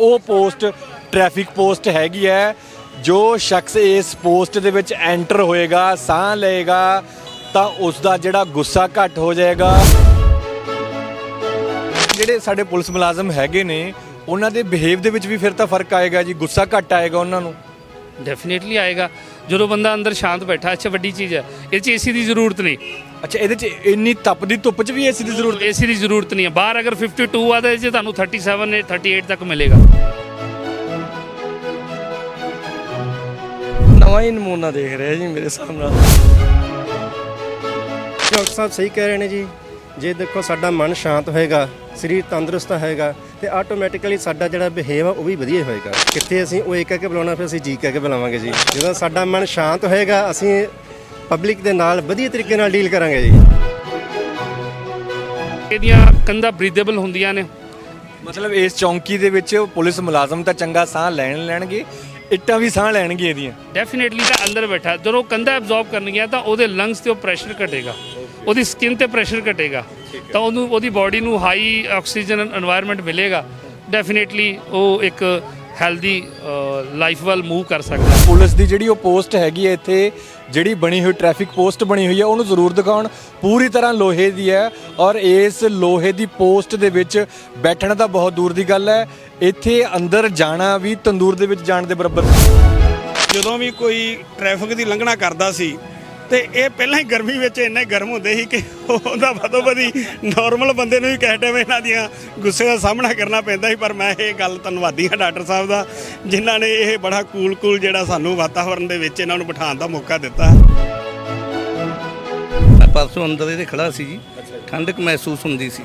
ਉਹ post, traffic post ਹੈਗੀ ਹੈ, ਜੋ ਸ਼ਖਸ ਇਸ ਪੋਸਟ ਦੇ ਵਿੱਚ ਐਂਟਰ ਹੋਏਗਾ, ਸਾਹ ਲਏਗਾ, ਤਾਂ ਉਸ ਦਾ ਜਿਹੜਾ ਗੁੱਸਾ ਘੱਟ ਹੋ ਜਾਏਗਾ। ਜਿਹੜੇ ਸਾਡੇ ਪੁਲਿਸ ਮੁਲਾਜ਼ਮ ਹੈਗੇ ਨੇ, ਉਹਨਾਂ ਦੇ ਬਿਹੇਵ ਦੇ ਵਿੱਚ ਵੀ ਫਿਰ ਤਾਂ ਫ਼ਰਕ ਆਏਗਾ ਜੀ, ਗੁੱਸਾ ਘੱਟ ਆਏਗਾ ਉਹਨਾਂ ਨੂੰ। ਡੈਫੀਨੇਟਲੀ ਆਏਗਾ। ਜਦੋਂ ਬੰਦਾ ਅੰਦਰ ਸ਼ਾਂਤ ਬੈਠਾ, ਅੱਛਾ, ਵੱਡੀ ਚੀਜ਼ ਹੈ। ਇਹ 'ਚ ਏਸੀ ਦੀ ਜ਼ਰੂਰਤ ਨਹੀਂ। ਅੱਛਾ ਇਹਦੇ 'ਚ ਇੰਨੀ ਤਪਦੀ ਧੁੱਪ 'ਚ ਵੀ ਏਸੀ ਦੀ ਜ਼ਰੂਰਤ ਏਸੀ ਦੀ ਜ਼ਰੂਰਤ ਨਹੀਂ ਹੈ ਬਾਹਰ ਅਗਰ 52 ਆ ਤਾਂ ਇਹ 'ਚ ਤੁਹਾਨੂੰ 37 ਨੇ 38 ਤੱਕ ਮਿਲੇਗਾ। ਨਵਾਂ ਹੀ ਨਮੂਨਾ ਦੇਖ ਰਿਹਾ ਜੀ ਮੇਰੇ ਨਾਲ। ਡਾਕਟਰ ਸਾਹਿਬ ਸਹੀ ਕਹਿ ਰਹੇ ਨੇ ਜੀ। ਜੇ ਦੇਖੋ ਸਾਡਾ ਮਨ ਸ਼ਾਂਤ ਹੋਏਗਾ ਸਰੀਰ ਤੰਦਰੁਸਤ ਹੋਏਗਾ ਤੇ ਆਟੋਮੈਟਿਕਲੀ ਸਾਡਾ ਜਿਹੜਾ ਬਿਹੇਵ ਆ ਉਹ ਵੀ ਵਧੀਆ ਹੋਏਗਾ। ਕਿੱਥੇ ਅਸੀਂ ਉਹ ਇੱਕ ਕਹਿ ਕੇ ਬੁਲਾਉਣਾ ਫਿਰ ਅਸੀਂ ਜੀ ਕਹਿ ਕੇ ਬੁਲਾਵਾਂਗੇ ਜੀ। ਜਦੋਂ ਸਾਡਾ ਮਨ ਸ਼ਾਂਤ ਹੋਏਗਾ ਅਸੀਂ ਪਬਲਿਕ ਦੇ ਨਾਲ ਵਧੀਆ ਤਰੀਕੇ ਨਾਲ ਡੀਲ ਕਰਾਂਗੇ ਜੀ। ਇਹਦੀਆਂ ਕੰਧਾਂ ਬਰੀਦੇਬਲ ਹੁੰਦੀਆਂ ਨੇ। ਮਤਲਬ ਇਸ ਚੌਂਕੀ ਦੇ ਵਿੱਚ ਪੁਲਿਸ ਮੁਲਾਜ਼ਮ ਤਾਂ ਚੰਗਾ ਸਾਹ ਲੈਣ ਲੈਣਗੇ ਇੱਟਾਂ ਵੀ ਸਾਹ ਲੈਣਗੇ ਇਹਦੀਆਂ। ਡੈਫੀਨਿਟਲੀ ਤਾਂ ਅੰਦਰ ਬੈਠਾ। ਜਦੋਂ ਉਹ ਕੰਧਾ ਐਬਜ਼ੌਰਬ ਕਰਨਗੀਆਂ ਤਾਂ ਉਹਦੇ ਲੰਗਸ ਤੇ ਉਹ ਪ੍ਰੈਸ਼ਰ ਘਟੇਗਾ। ਉਹਦੀ ਸਕਿਨ ਤੇ ਪ੍ਰੈਸ਼ਰ ਘਟੇਗਾ। ਤਾਂ ਉਹਨੂੰ ਉਹਦੀ ਬਾਡੀ ਨੂੰ ਹਾਈ ਆਕਸੀਜਨ এনवायरमेंट ਮਿਲੇਗਾ। ਡੈਫੀਨਿਟਲੀ ਉਹ ਇੱਕ ਹੈਲਦੀ ਲਾਈਫ ਵੱਲ ਮੂਵ ਕਰ ਸਕਦਾ। ਪੁਲਿਸ ਦੀ ਜਿਹੜੀ ਉਹ ਪੋਸਟ ਹੈਗੀ ਹੈ ਇੱਥੇ ਜਿਹੜੀ ਬਣੀ ਹੋਈ ਟ੍ਰੈਫਿਕ ਪੋਸਟ ਬਣੀ ਹੋਈ ਹੈ ਉਹਨੂੰ ਜ਼ਰੂਰ ਦਿਖਾਉਣ। ਪੂਰੀ ਤਰ੍ਹਾਂ ਲੋਹੇ ਦੀ ਹੈ ਔਰ ਇਸ ਲੋਹੇ ਦੀ ਪੋਸਟ ਦੇ ਵਿੱਚ ਬੈਠਣਾ ਤਾਂ ਬਹੁਤ ਦੂਰ ਦੀ ਗੱਲ ਹੈ। ਇੱਥੇ ਅੰਦਰ ਜਾਣਾ ਵੀ ਤੰਦੂਰ ਦੇ ਵਿੱਚ ਜਾਣ ਦੇ ਬਰਾਬਰ। ਜਦੋਂ ਵੀ ਕੋਈ ਟ੍ਰੈਫਿਕ ਦੀ ਲੰਘਣਾ ਕਰਦਾ ਸੀ ਤੇ ਇਹ ਪਹਿਲਾਂ ਹੀ ਗਰਮੀ ਵਿੱਚ ਇੰਨੇ ਗਰਮ ਹੁੰਦੇ ਸੀ ਕਿ ਉਹਦਾ ਵਧੋ ਵਧੀ ਨਾਰਮਲ ਬੰਦੇ ਨੂੰ ਵੀ ਕਿਸੇ ਟਾਈਮ ਇਹਨਾਂ ਦੀਆਂ ਗੁੱਸੇ ਦਾ ਸਾਹਮਣਾ ਕਰਨਾ ਪੈਂਦਾ ਸੀ ਪਰ ਮੈਂ ਇਹ ਗੱਲ ਧੰਨਵਾਦੀ ਹਾਂ ਡਾਕਟਰ ਸਾਹਿਬ ਦਾ ਜਿਨ੍ਹਾਂ ਨੇ ਇਹ ਬੜਾ ਕੂਲ ਕੂਲ ਜਿਹੜਾ ਸਾਨੂੰ ਵਾਤਾਵਰਣ ਦੇ ਵਿੱਚ ਇਹਨਾਂ ਨੂੰ ਬਿਠਾਉਣ ਦਾ ਮੌਕਾ ਦਿੱਤਾ। ਮੈਂ ਪਰਸੋਂ ਅੰਦਰ ਇਹਦੇ ਖੜਾ ਸੀ ਜੀ ਠੰਡਕ ਮਹਿਸੂਸ ਹੁੰਦੀ ਸੀ।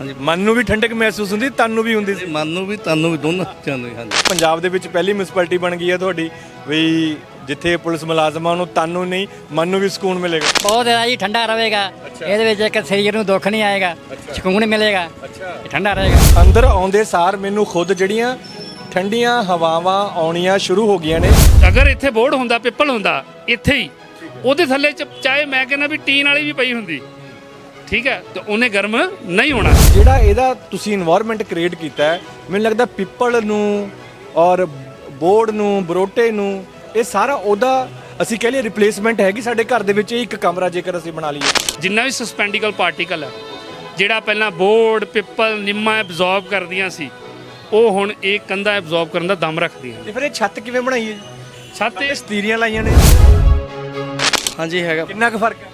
ਹਾਂਜੀ। ਮਨ ਨੂੰ ਵੀ ਠੰਡਕ ਮਹਿਸੂਸ ਹੁੰਦੀ ਤਨ ਨੂੰ ਵੀ ਹੁੰਦੀ ਸੀ। ਮਨ ਨੂੰ ਵੀ ਤਨ ਨੂੰ ਵੀ ਦੋਨੋਂ ਵੀ, ਹਾਂਜੀ। ਪੰਜਾਬ ਦੇ ਵਿੱਚ ਪਹਿਲੀ ਮਿਊਨਿਸਪੈਲਿਟੀ ਬਣ ਗਈ ਹੈ ਤੁਹਾਡੀ ਵੀ ਜਿੱਥੇ ਪੁਲਿਸ ਮੁਲਾਜ਼ਮਾਂ ਨੂੰ ਤਨ ਨਹੀਂ ਮਨ ਨੂੰ ਵੀ ਸਕੂਨ ਮਿਲੇਗਾ। ਬਹੁਤ ਜ਼ਿਆਦਾ ਜੀ ਠੰਡਾ ਰਹੇਗਾ। ਇਹਦੇ ਵਿੱਚ ਇੱਕ ਸਰੀਰ ਨੂੰ ਦੁੱਖ ਨਹੀਂ ਆਏਗਾ ਸਕੂਨ ਮਿਲੇਗਾ ਠੰਡਾ ਰਹੇਗਾ। ਅੰਦਰ ਆਉਂਦੇ ਸਾਰ ਮੈਨੂੰ ਖੁਦ ਜਿਹੜੀਆਂ ਠੰਡੀਆਂ ਹਵਾਵਾਂ ਆਉਣੀਆਂ ਸ਼ੁਰੂ ਹੋ ਗਈਆਂ ਨੇ। ਅਗਰ ਇੱਥੇ ਬੋਰਡ ਹੁੰਦਾ ਪਿੱਪਲ ਹੁੰਦਾ ਇੱਥੇ ਹੀ ਉਹਦੇ ਥੱਲੇ ਚ ਚਾਹੇ ਮੈਂ ਕਹਿੰਦਾ ਵੀ ਟੀਨ ਵਾਲੀ ਵੀ ਪਈ ਹੁੰਦੀ ਠੀਕ ਹੈ ਤੇ ਉਹਨੇ ਗਰਮ ਨਹੀਂ ਹੋਣਾ। ਜਿਹੜਾ ਇਹਦਾ ਤੁਸੀਂ এনवायरमेंट ਕ੍ਰੀਏਟ ਕੀਤਾ ਹੈ ਮੈਨੂੰ ਲੱਗਦਾ ਪਿੱਪਲ ਨੂੰ ਔਰ ਬੋਰਡ ਨੂੰ ਬਰੋਟੇ ਨੂੰ ਇਹ ਸਾਰਾ ਉਹਦਾ ਅਸੀਂ ਕਹ ਲਈਏ ਰਿਪਲੇਸਮੈਂਟ ਹੈਗੀ ਸਾਡੇ ਘਰ ਦੇ ਵਿੱਚ ਇਹ ਇੱਕ ਕਮਰਾ ਜੇਕਰ ਅਸੀਂ ਬਣਾ ਲਈਏ। ਜਿੰਨਾ ਵੀ ਸਸਪੈਂਡੀਕਲ ਪਾਰਟੀਕਲ ਹੈ ਜਿਹੜਾ ਪਹਿਲਾਂ ਬੋਰਡ ਪਿੱਪਲ ਨਿੰਮਾ ਐਬਜ਼ੌਰਬ ਕਰਦੀਆਂ ਸੀ ਉਹ ਹੁਣ ਇਹ ਕੰਧਾ ਐਬਜ਼ੌਰਬ ਕਰਨ ਦਾ ਦਮ ਰੱਖਦੀਆਂ ਤੇ ਫਿਰ ਇਹ ਛੱਤ ਕਿਵੇਂ ਬਣਾਈ ਹੈ ਜੀ? ਛੱਤ ਇਹ ਸਤੀਰੀਆਂ ਲਾਈਆਂ ਨੇ। ਹਾਂਜੀ ਹੈਗਾ। ਕਿੰਨਾ ਕੁ ਫ਼ਰਕ ਹੈ?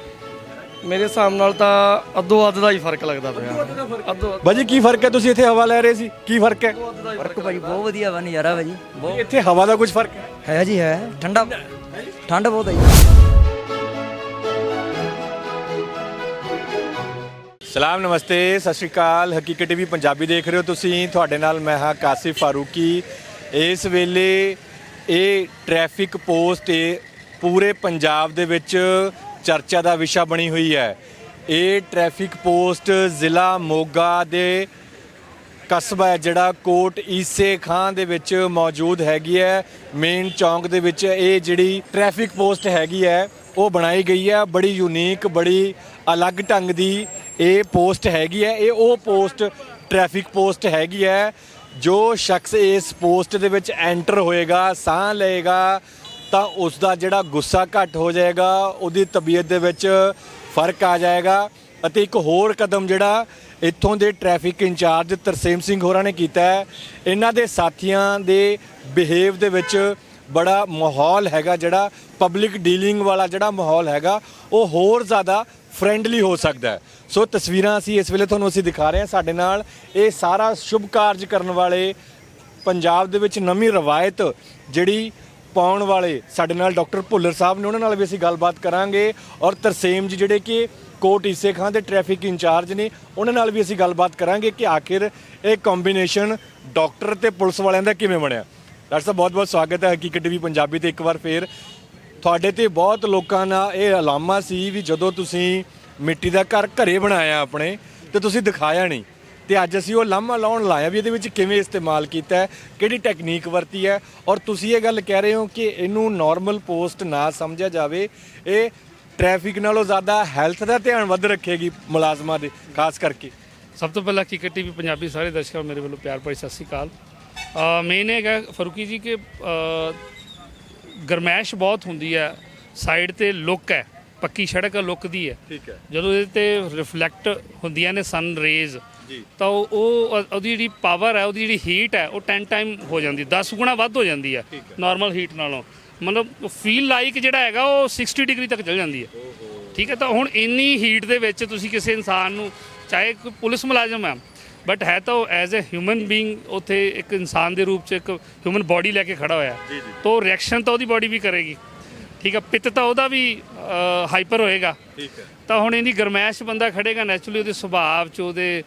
ਮੇਰੇ ਹਿਸਾਬ ਨਾਲ ਤਾਂ ਅੱਧੋ ਅੱਧ ਦਾ ਹੀ ਫ਼ਰਕ ਲੱਗਦਾ ਪਿਆ। ਅੱਧੋ ਬਾਜੀ ਕੀ ਫ਼ਰਕ ਹੈ? ਤੁਸੀਂ ਇੱਥੇ ਹਵਾ ਲੈ ਰਹੇ ਸੀ। ਕੀ ਫ਼ਰਕ ਹੈ? ਫ਼ਰਕ ਭਾਜੀ ਬਹੁਤ ਵਧੀਆ ਵਾ ਨਜ਼ਾਰਾ ਭਾਜੀ ਬਹੁਤ। ਇੱਥੇ ਹਵਾ ਦਾ ਕੁਝ ਫ਼ਰਕ ਹੈ? ਹੈ ਜੀ ਹੈ। ਠੰਡਾ ਠੰਡ ਬਹੁਤ ਹੈ ਜੀ। ਸਲਾਮ ਨਮਸਤੇ। ਸਤਿ ਸ਼੍ਰੀ ਅਕਾਲ। ਹਕੀਕਤ ਟੀਵੀ ਪੰਜਾਬੀ ਦੇਖ ਰਹੇ ਹੋ ਤੁਸੀਂ। ਤੁਹਾਡੇ ਨਾਲ ਮੈਂ ਹਾਂ ਕਾਸਿਫ ਫਾਰੂਕੀ। ਇਸ ਵੇਲੇ ਇਹ ਟ੍ਰੈਫਿਕ ਪੋਸਟ ਇਹ ਪੂਰੇ ਪੰਜਾਬ ਦੇ ਵਿੱਚ ਚਰਚਾ ਦਾ ਵਿਸ਼ਾ ਬਣੀ ਹੋਈ ਹੈ। ਇਹ ਟ੍ਰੈਫਿਕ ਪੋਸਟ ਜ਼ਿਲ੍ਹਾ ਮੋਗਾ ਦੇ ਕਸਬਾ ਹੈ, ਜਿਹੜਾ ਕੋਟ ਈਸੇ ਖਾਂ ਦੇ ਵਿੱਚ ਮੌਜੂਦ ਹੈਗੀ ਹੈ। ਮੇਨ ਚੌਂਕ ਦੇ ਵਿੱਚ ਇਹ ਜਿਹੜੀ ਟ੍ਰੈਫਿਕ ਪੋਸਟ ਹੈਗੀ ਹੈ, ਉਹ ਬਣਾਈ ਗਈ ਹੈ। ਬੜੀ ਯੂਨੀਕ ਬੜੀ ਅਲੱਗ ਢੰਗ ਦੀ ਇਹ ਪੋਸਟ ਹੈਗੀ ਹੈ। ਇਹ ਉਹ ਪੋਸਟ ਟ੍ਰੈਫਿਕ ਪੋਸਟ ਹੈਗੀ ਹੈ, ਜੋ ਸ਼ਖਸ ਇਸ ਪੋਸਟ ਦੇ ਵਿੱਚ ਐਂਟਰ ਹੋਏਗਾ, ਸਾਹ ਲਏਗਾ ਤਾਂ ਉਸ ਦਾ ਜਿਹੜਾ ਗੁੱਸਾ ਘੱਟ ਹੋ ਜਾਏਗਾ, ਉਹਦੀ ਤਬੀਅਤ ਦੇ ਵਿੱਚ ਫ਼ਰਕ ਆ ਜਾਏਗਾ। ਅਤੇ ਇੱਕ ਹੋਰ ਕਦਮ ਜਿਹੜਾ ਇੱਥੋਂ ਦੇ ਟ੍ਰੈਫਿਕ ਇੰਚਾਰਜ ਤਰਸੇਮ ਸਿੰਘ ਹੋਰਾਂ ਨੇ ਕੀਤਾ ਹੈ। ਇਹਨਾਂ ਦੇ ਸਾਥੀਆਂ ਦੇ ਬਿਹੇਵ ਦੇ ਵਿੱਚ ਬੜਾ ਮਾਹੌਲ ਹੈਗਾ ਜਿਹੜਾ, ਪਬਲਿਕ ਡੀਲਿੰਗ ਵਾਲਾ ਜਿਹੜਾ ਮਾਹੌਲ ਹੈਗਾ, ਉਹ ਹੋਰ ਜ਼ਿਆਦਾ ਫ੍ਰੈਂਡਲੀ ਹੋ ਸਕਦਾ ਹੈ। ਸੋ ਤਸਵੀਰਾਂ ਅਸੀਂ ਇਸ ਵੇਲੇ ਤੁਹਾਨੂੰ ਅਸੀਂ ਦਿਖਾ ਰਹੇ ਹਾਂ ਸਾਡੇ ਨਾਲ। ਇਹ ਸਾਰਾ ਸ਼ੁਭ ਕਾਰਜ ਕਰਨ ਵਾਲੇ ਪੰਜਾਬ ਦੇ ਵਿੱਚ ਨਵੀਂ ਰਵਾਇਤ ਜਿਹੜੀ ਪਾਉਣ ਵਾਲੇ ਸਾਡੇ ਨਾਲ ਡਾਕਟਰ ਭੁੱਲਰ ਸਾਹਿਬ ਨੇ, ਉਹਨਾਂ ਨਾਲ ਵੀ ਅਸੀਂ ਗੱਲਬਾਤ ਕਰਾਂਗੇ। ਔਰ ਤਰਸੇਮ ਜੀ ਜਿਹੜੇ ਕਿ ਕੋਟ ਈਸੇ ਖਾਂ ਦੇ ਟ੍ਰੈਫਿਕ ਇੰਚਾਰਜ ਨੇ, ਉਹਨਾਂ ਨਾਲ ਵੀ ਅਸੀਂ ਗੱਲਬਾਤ ਕਰਾਂਗੇ ਕਿ ਆਖਿਰ ਇਹ ਕੰਬੀਨੇਸ਼ਨ ਡਾਕਟਰ ਤੇ ਪੁਲਿਸ ਵਾਲਿਆਂ ਦਾ ਕਿਵੇਂ ਬਣਿਆ। ਡਾਕਟਰ ਸਾਹਿਬ ਬਹੁਤ ਬਹੁਤ ਸਵਾਗਤ ਹੈ ਹਕੀਕਤ ਟੀਵੀ ਪੰਜਾਬੀ ਤੇ ਇੱਕ ਵਾਰ ਫੇਰ। ਤੁਹਾਡੇ ਤੇ ਬਹੁਤ ਲੋਕਾਂ ਦਾ ਇਹ ਅਲਾਮਾ ਸੀ ਵੀ ਜਦੋਂ ਤੁਸੀਂ ਮਿੱਟੀ ਦਾ ਘਰ ਘਰੇ ਬਣਾਇਆ ਆਪਣੇ, ਤੇ ਤੁਸੀਂ ਦਿਖਾਇਆ ਨਹੀਂ। ਤੇ ਅੱਜ ਅਸੀਂ ਉਹ ਲਾਮਾ ਲਾਉਣ ਲਾਇਆ ਵੀ ਇਹਦੇ ਵਿੱਚ ਕਿਵੇਂ ਇਸਤੇਮਾਲ ਕੀਤਾ ਹੈ ਕਿਹੜੀ ਟੈਕਨੀਕ ਵਰਤੀ ਹੈ ਔਰ ਤੁਸੀਂ ਇਹ ਗੱਲ ਕਹਿ ਰਹੇ ਹੋ ਕਿ ਇਹਨੂੰ ਨਾਰਮਲ ਪੋਸਟ ਨਾ ਸਮਝਿਆ ਜਾਵੇ ਇਹ ਟ੍ਰੈਫਿਕ ਨਾਲੋਂ ਜ਼ਿਆਦਾ ਹੈਲਥ ਦਾ ਧਿਆਨ ਵੱਧ ਰੱਖੇਗੀ ਮੁਲਾਜ਼ਮਾਂ ਦੇ ਖਾਸ ਕਰਕੇ। ਸਭ ਤੋਂ ਪਹਿਲਾਂ ਕ੍ਰਿਕਟ ਟੀਵੀ ਪੰਜਾਬੀ ਸਾਰੇ ਦਰਸ਼ਕਾਂ ਨੂੰ ਮੇਰੇ ਵੱਲੋਂ ਪਿਆਰ ਭਰੀ ਸਤਿ ਸ੍ਰੀ ਅਕਾਲ। ਮੇਨ ਹੈਗਾ ਫਰੂਕੀ ਜੀ ਕਿ ਗਰਮੈਸ਼ ਬਹੁਤ ਹੁੰਦੀ ਹੈ ਸਾਈਡ ਤੇ ਲੁੱਕ ਹੈ ਪੱਕੀ ਸੜਕ ਲੁੱਕ ਦੀ ਹੈ। ਠੀਕ ਹੈ। ਜਦੋਂ ਇਹਦੇ ਤੇ ਰਿਫਲੈਕਟ ਹੁੰਦੀਆਂ ਨੇ ਸਨ ਰੇਜ਼ ਤਾਂ ਉਹ ਉਹ- ਉਹਦੀ ਜਿਹੜੀ ਪਾਵਰ ਹੈ ਉਹਦੀ ਜਿਹੜੀ ਹੀਟ ਹੈ ਉਹ 10 ਟਾਈਮ ਹੋ ਜਾਂਦੀ 10 ਗੁਣਾ ਵੱਧ ਹੋ ਜਾਂਦੀ ਹੈ ਨਾਰਮਲ ਹੀਟ ਨਾਲੋਂ। ਮਤਲਬ ਫੀਲ ਲਾਈਕ ਜਿਹੜਾ ਹੈਗਾ ਉਹ 60 ਡਿਗਰੀ ਤੱਕ ਚਲ ਜਾਂਦੀ ਹੈ। ਠੀਕ ਹੈ ਤਾਂ ਹੁਣ ਇੰਨੀ ਹੀਟ ਦੇ ਵਿੱਚ ਤੁਸੀਂ ਕਿਸੇ ਇਨਸਾਨ ਨੂੰ ਚਾਹੇ ਕੋਈ ਪੁਲਿਸ ਮੁਲਾਜ਼ਮ ਹੈ ਬਟ ਹੈ ਤਾਂ ਐਜ਼ ਅ ਹਿਊਮਨ ਬੀਇੰਗ ਉੱਥੇ ਇੱਕ ਇਨਸਾਨ ਦੇ ਰੂਪ ਚ ਇੱਕ ਹਿਊਮਨ ਬਾਡੀ ਲੈ ਕੇ ਖੜਾ ਹੋਇਆ। ਤਾਂ ਰਿਐਕਸ਼ਨ ਤਾਂ ਉਹਦੀ ਬਾਡੀ ਵੀ ਕਰੇਗੀ। ਠੀਕ ਹੈ ਪਿੱਤ ਤਾਂ ਉਹਦਾ ਵੀ ਹਾਈਪਰ ਹੋਏਗਾ। ਠੀਕ ਹੈ। ਤਾਂ ਹੁਣ ਇਹਦੀ ਗਰਮੈਸ਼ ਬੰਦਾ ਖੜੇਗਾ ਨੈਚੁਰਲੀ ਉਹਦੇ ਸੁਭਾਅ 'ਚ ਉਹਦੇ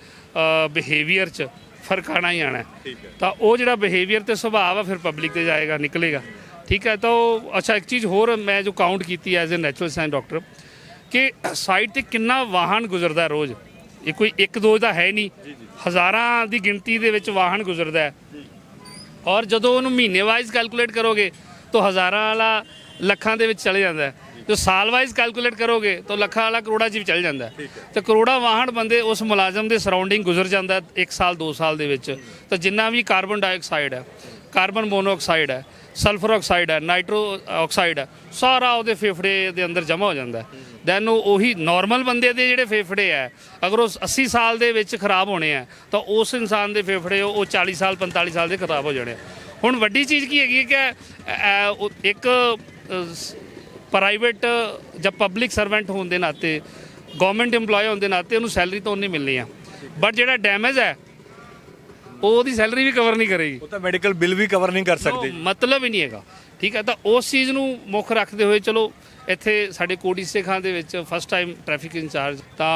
ਬਿਹੇਵੀਅਰ 'ਚ ਫ਼ਰਕ ਆਣਾ ਹੀ ਆਣਾ ਤਾਂ ਉਹ ਜਿਹੜਾ ਬਿਹੇਵੀਅਰ ਤੇ ਸੁਭਾਅ ਆ ਫਿਰ ਪਬਲਿਕ ਤੇ ਜਾਏਗਾ ਨਿਕਲੇਗਾ। ਠੀਕ ਹੈ ਤਾਂ ਉਹ ਅੱਛਾ ਇੱਕ ਚੀਜ਼ ਹੋਰ ਮੈਂ ਜੋ ਕਾਊਂਟ ਕੀਤੀ as a natural science doctor ਕਿ ਸਾਈਡ ਤੇ ਕਿੰਨਾ ਵਾਹਨ ਗੁਜ਼ਰਦਾ ਰੋਜ਼। ਇਹ ਕੋਈ ਇੱਕ ਦੋ ਦਾ ਹੈ ਨਹੀਂ। ਹਜ਼ਾਰਾਂ ਦੀ ਗਿਣਤੀ ਦੇ ਵਿੱਚ ਵਾਹਨ ਗੁਜ਼ਰਦਾ ਹੈ। ਔਰ ਜਦੋਂ ਉਹਨੂੰ ਮਹੀਨੇ ਵਾਈਜ਼ ਕੈਲਕੂਲੇਟ ਕਰੋਗੇ ਤਾਂ ਹਜ਼ਾਰਾਂ ਵਾਲਾ ਲੱਖਾਂ ਦੇ ਵਿੱਚ ਚਲੇ ਜਾਂਦਾ ਹੈ। ਜੋ ਸਾਲ ਵਾਈਜ਼ ਕੈਲਕੂਲੇਟ ਕਰੋਗੇ ਤਾਂ ਲੱਖਾਂ ਵਾਲਾ ਕਰੋੜਾਂ ਵੀ ਚਲ ਜਾਂਦਾ ਤੇ ਕਰੋੜਾਂ ਵਾਹਨ ਬੰਦੇ ਉਸ ਮੁਲਾਜ਼ਮ ਦੇ ਸਰਾਊਂਡਿੰਗ ਗੁਜ਼ਰ ਜਾਂਦਾ ਇੱਕ ਸਾਲ ਦੋ ਸਾਲ ਦੇ ਵਿੱਚ। ਤਾਂ ਜਿੰਨਾ ਵੀ ਕਾਰਬਨ ਡਾਈਆਕਸਾਈਡ ਹੈ ਕਾਰਬਨ ਮੋਨੋਆਕਸਾਈਡ ਹੈ ਸਲਫਰ ਆਕਸਾਈਡ ਹੈ ਨਾਈਟ੍ਰੋ ਆਕਸਾਈਡ ਹੈ ਸਾਰਾ ਉਹਦੇ ਫੇਫੜੇ ਦੇ ਅੰਦਰ ਜਮ੍ਹਾਂ ਹੋ ਜਾਂਦਾ ਦੈਨ ਉਹ ਉਹੀ ਨਾਰਮਲ ਬੰਦੇ ਦੇ ਜਿਹੜੇ ਫੇਫੜੇ ਹੈ ਅਗਰ ਉਹ 80 ਸਾਲ ਦੇ ਵਿੱਚ ਖਰਾਬ ਹੋਣੇ ਆ ਤਾਂ ਉਸ ਇਨਸਾਨ ਦੇ ਫੇਫੜੇ ਉਹ 40 ਸਾਲ 45 ਸਾਲ ਦੇ ਖਰਾਬ ਹੋ ਜਾਣੇ। ਹੁਣ ਵੱਡੀ ਚੀਜ਼ ਕੀ ਹੈਗੀ ਕਿ ਇੱਕ ਪ੍ਰਾਈਵੇਟ ਜਾਂ ਪਬਲਿਕ ਸਰਵੈਂਟ ਹੋਣ ਦੇ ਨਾਤੇ ਗਵਰਨਮੈਂਟ EMPLOYE ਹੋਣ ਦੇ ਨਾਤੇ ਉਹਨੂੰ ਸੈਲਰੀ ਤਾਂ ਉਹਨੇ ਮਿਲਣੀ ਆ। ਬਟ ਜਿਹੜਾ ਡੈਮੇਜ ਹੈ ਉਹ ਉਹਦੀ ਸੈਲਰੀ ਵੀ ਕਵਰ ਨਹੀਂ ਕਰੇਗੀ। ਉਹ ਤਾਂ ਮੈਡੀਕਲ ਬਿੱਲ ਵੀ ਕਵਰ ਨਹੀਂ ਕਰ ਸਕਦੇ ਮਤਲਬ ਹੀ ਨਹੀਂ ਹੈਗਾ। ਠੀਕ ਹੈ ਤਾਂ ਉਸ ਚੀਜ਼ ਨੂੰ ਮੁੱਖ ਰੱਖਦੇ ਹੋਏ ਚਲੋ ਇੱਥੇ ਸਾਡੇ ਕੋਟੀ ਖਾਂ ਦੇ ਵਿੱਚ ਫਸਟ ਟਾਈਮ ਟ੍ਰੈਫਿਕ ਇੰਚਾਰਜ ਤਾਂ